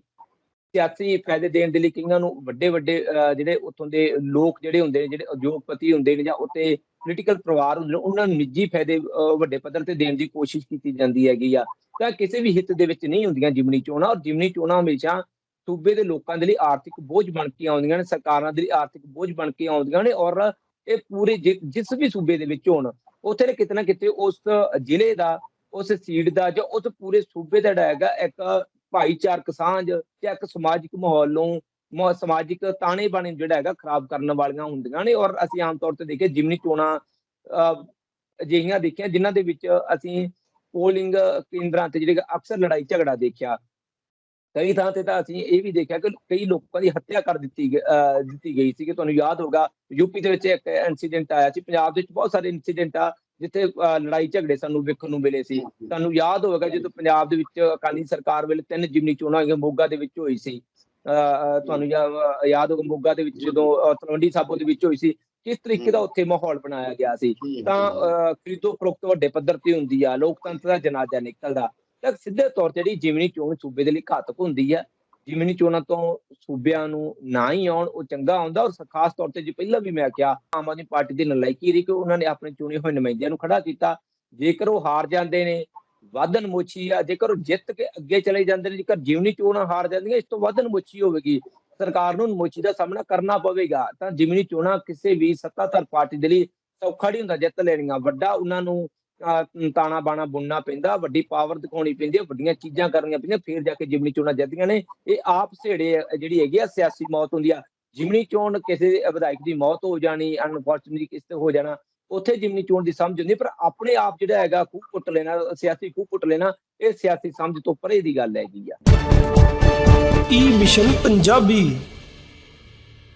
ਸਿਆਸੀ ਫਾਇਦੇ ਦੇਣ ਦੇ ਲਈ ਕਈਆਂ ਨੂੰ ਵੱਡੇ ਵੱਡੇ ਅਹ, ਜਿਹੜੇ ਉੱਥੋਂ ਦੇ ਲੋਕ ਜਿਹੜੇ ਹੁੰਦੇ ਨੇ ਜਿਹੜੇ ਉਦਯੋਗਪਤੀ ਹੁੰਦੇ ਨੇ ਜਾਂ ਉੱਤੇ ਪੋਲੀਟੀਕਲ ਪਰਿਵਾਰ ਹੁੰਦੇ ਨੇ ਉਹਨਾਂ ਨੂੰ ਨਿੱਜੀ ਫਾਇਦੇ ਵੱਡੇ ਪੱਧਰ ਤੇ ਦੇਣ ਦੀ ਕੋਸ਼ਿਸ਼ ਕੀਤੀ ਜਾਂਦੀ ਹੈਗੀ ਆ। ਤਾਂ ਕਿਸੇ ਵੀ ਹਿੱਤ ਦੇ ਵਿੱਚ ਨਹੀਂ ਹੁੰਦੀਆਂ ਜਿਮਨੀ ਚੋਣਾਂ ਔਰ ਜਿਮਨੀ ਚੋਣਾਂ ਹਮੇਸ਼ਾ ਸੂਬੇ ਦੇ ਲੋਕਾਂ ਦੇ ਲਈ ਆਰਥਿਕ ਬੋਝ ਬਣ ਕੇ ਆਉਂਦੀਆਂ ਨੇ ਸਰਕਾਰਾਂ ਦੇ ਲਈ ਆਰਥਿਕ ਬੋਝ ਬਣ ਕੇ ਆਉਂਦੀਆਂ ਨੇ ਔਰ ਇਹ ਪੂਰੇ ਜਿਸ ਵੀ ਸੂਬੇ ਦੇ ਵਿੱਚ ਹੋਣ ਉੱਥੇ ਨਾ ਕਿਤੇ ਨਾ ਕਿਤੇ ਉਸ ਜ਼ਿਲ੍ਹੇ ਦਾ ਉਸ ਸੀਟ ਦਾ ਜਾਂ ਉਸ ਪੂਰੇ ਸੂਬੇ ਦਾ ਜਿਹੜਾ ਹੈਗਾ ਇੱਕ ਭਾਈਚਾਰਕ ਸਾਂਝ ਜਾਂ ਇੱਕ ਸਮਾਜਿਕ ਮਾਹੌਲ ਨੂੰ ਸਮਾਜਿਕ ਤਾਣੇ ਬਾਣੇ ਜਿਹੜਾ ਹੈਗਾ ਖਰਾਬ ਕਰਨ ਵਾਲੀਆਂ ਹੁੰਦੀਆਂ ਨੇ ਔਰ ਅਸੀਂ ਆਮ ਤੌਰ ਤੇ ਦੇਖੇ ਜਿਮਨੀ ਚੋਣਾਂ ਅਹ, ਅਜਿਹੀਆਂ ਦੇਖੀਆਂ ਜਿਨ੍ਹਾਂ ਦੇ ਵਿੱਚ ਅਸੀਂ ਪੋਲਿੰਗ ਕੇਂਦਰਾਂ ਤੇ ਜਿਹੜੇ ਅਕਸਰ ਲੜਾਈ ਝਗੜਾ ਦੇਖਿਆ। ਕਈ ਥਾਂ ਤੇ ਤਾਂ ਅਸੀਂ ਇਹ ਵੀ ਦੇਖਿਆ ਕਿ ਕਈ ਲੋਕਾਂ ਦੀ ਹੱਤਿਆ ਕਰ ਦਿੱਤੀ ਗ- ਦਿੱਤੀ ਗਈ ਸੀ ਕਿ ਤੁਹਾਨੂੰ ਯਾਦ ਹੋਗਾ ਯੂਪੀ ਦੇ ਵਿੱਚ ਇੱਕ ਇਨਸੀਡੈਂਟ ਆਇਆ ਸੀ ਪੰਜਾਬ ਦੇ ਵਿੱਚ ਬਹੁਤ ਸਾਰੇ ਇਨਸੀਡੈਂਟ ਆ ਜਿੱਥੇ ਲੜਾਈ ਝਗੜੇ ਸਾਨੂੰ ਵੇਖਣ ਨੂੰ ਮਿਲੇ ਸੀ। ਤੁਹਾਨੂੰ ਯਾਦ ਹੋਵੇਗਾ ਜਦੋਂ ਪੰਜਾਬ ਦੇ ਵਿੱਚ ਅਕਾਲੀ ਸਰਕਾਰ ਵੇਲੇ ਤਿੰਨ ਜਿਮਨੀ ਚੋਣਾਂ ਮੋਗਾ ਦੇ ਵਿੱਚ ਹੋਈ ਸੀ। ਅਹ, ਤੁਹਾਨੂੰ ਯਾ- ਯਾਦ ਹੋਗਾ ਮੋਗਾ ਦੇ ਵਿੱਚ ਜਦੋਂ ਤਲਵੰਡੀ ਸਾਬੋ ਦੇ ਵਿੱਚ ਹੋਈ ਸੀ। ਕਿਸ ਤਰੀਕੇ ਦਾ ਉੱਥੇ ਮਾਹੌਲ ਬਣਾਇਆ ਗਿਆ ਸੀ? ਤਾਂ ਅਹ, ਖਰੀਦੋ ਫਰੋਖਤ ਵੱਡੇ ਪੱਧਰ ਤੇ ਹੁੰਦੀ ਆ ਲੋਕਤੰਤਰ ਦਾ ਜਨਾਜ਼ਾ ਨਿਕਲਦਾ। ਤਾਂ ਸਿੱਧੇ ਤੌਰ ਤੇ ਜਿਹੜੀ ਜਿਮਨੀ ਚੋਣ ਸੂਬੇ ਦੇ ਲਈ ਘਾਤਕ ਹੁੰਦੀ ਆ, ਜਿਮਨੀ ਚੋਣਾਂ ਤੋਂ ਸੂਬਿਆਂ ਨੂੰ ਨਾ ਹੀ ਆਉਣ, ਉਹ ਚੰਗਾ ਹੁੰਦਾ ਔਰ ਖਾਸ ਤੌਰ ਤੇ ਜੇ ਪਹਿਲਾਂ ਵੀ ਮੈਂ ਕਿਹਾ, ਆਮ ਆਦਮੀ ਪਾਰਟੀ ਦੀ ਨਲਾਇਕੀ ਰਹੀ ਕਿ ਉਹਨਾਂ ਨੇ ਆਪਣੇ ਚੁਣੇ ਹੋਏ ਨੁਮਾਇੰਦਿਆਂ ਨੂੰ ਖੜਾ ਕੀਤਾ। ਜੇਕਰ ਉਹ ਹਾਰ ਜਾਂਦੇ ਨੇ ਵਾਧਨ ਮੋਚੀ ਆ, ਜੇਕਰ ਉਹ ਜਿੱਤ ਕੇ ਅੱਗੇ ਚਲੇ ਜਾਂਦੇ ਨੇ, ਜੇਕਰ ਜਿਮਨੀ ਚੋਣਾਂ ਹਾਰ ਜਾਂਦੀਆਂ, ਇਸ ਤੋਂ ਵਾਧਨ ਮੋਚੀ ਹੋਵੇਗੀ। ਸਰਕਾਰ ਨੂੰ ਮੋਚੀ ਦਾ ਸਾਹਮਣਾ ਕਰਨਾ ਪਵੇਗਾ। ਤਾਂ ਜਿਮਨੀ ਚੋਣਾਂ ਕਿਸੇ ਵੀ ਸੱਤਾਧਰ ਪਾਰਟੀ ਦੇ ਲਈ ਸੌਖਾ ਨਹੀਂ ਹੁੰਦਾ, ਜਿੱਤ ਲੈਣੀਆਂ। ਵੱਡਾ ਉਹਨਾਂ ਨੂੰ ਤਾਣਾ ਬਾਣਾ ਬੁਣਨਾ ਪੈਂਦਾ, ਵੱਡੀ ਪਾਵਰ ਦਿਖਾਉਣੀ ਪੈਂਦੀ ਹੈ ਵੱਡੀਆਂ ਚੀਜ਼ਾਂ ਕਰਨੀਆਂ ਪੈਂਦੀਆਂ, ਫਿਰ ਜਾ ਕੇ ਜਿਮਨੀ ਚੋਣਾਂ ਜਿੱਤਦੀਆਂ ਨੇ। ਇਹ ਆਪ ਸੇੜੇ ਜਿਹੜੀ ਹੈਗੀ ਆ, ਸਿਆਸੀ ਮੌਤ ਹੁੰਦੀ ਆ, ਜਿਮਨੀ ਚੋਣ ਕਿਸੇ ਵਿਧਾਇਕ ਦੀ ਮੌਤ ਹੋ ਜਾਣੀ ਅਨਫੋਰਚੂਨਟਲੀ ਕਿਸੇ ਤੇ ਹੋ ਜਾਣਾ, ਉੱਥੇ ਜਿਮਨੀ ਚੋਣ ਦੀ ਸਮਝ ਹੁੰਦੀ ਪਰ ਆਪਣੇ ਆਪ ਜਿਹੜਾ ਹੈਗਾ, ਖੂਹ ਪੁੱਟ ਲੈਣਾ, ਸਿਆਸੀ ਖੂਹ ਪੁੱਟ ਲੈਣਾ, ਇਹ ਸਿਆਸੀ ਸਮਝ ਤੋਂ ਪਰੇ ਦੀ ਗੱਲ ਹੈਗੀ ਆ। ਈ ਮਿਸ਼ਨ ਪੰਜਾਬੀ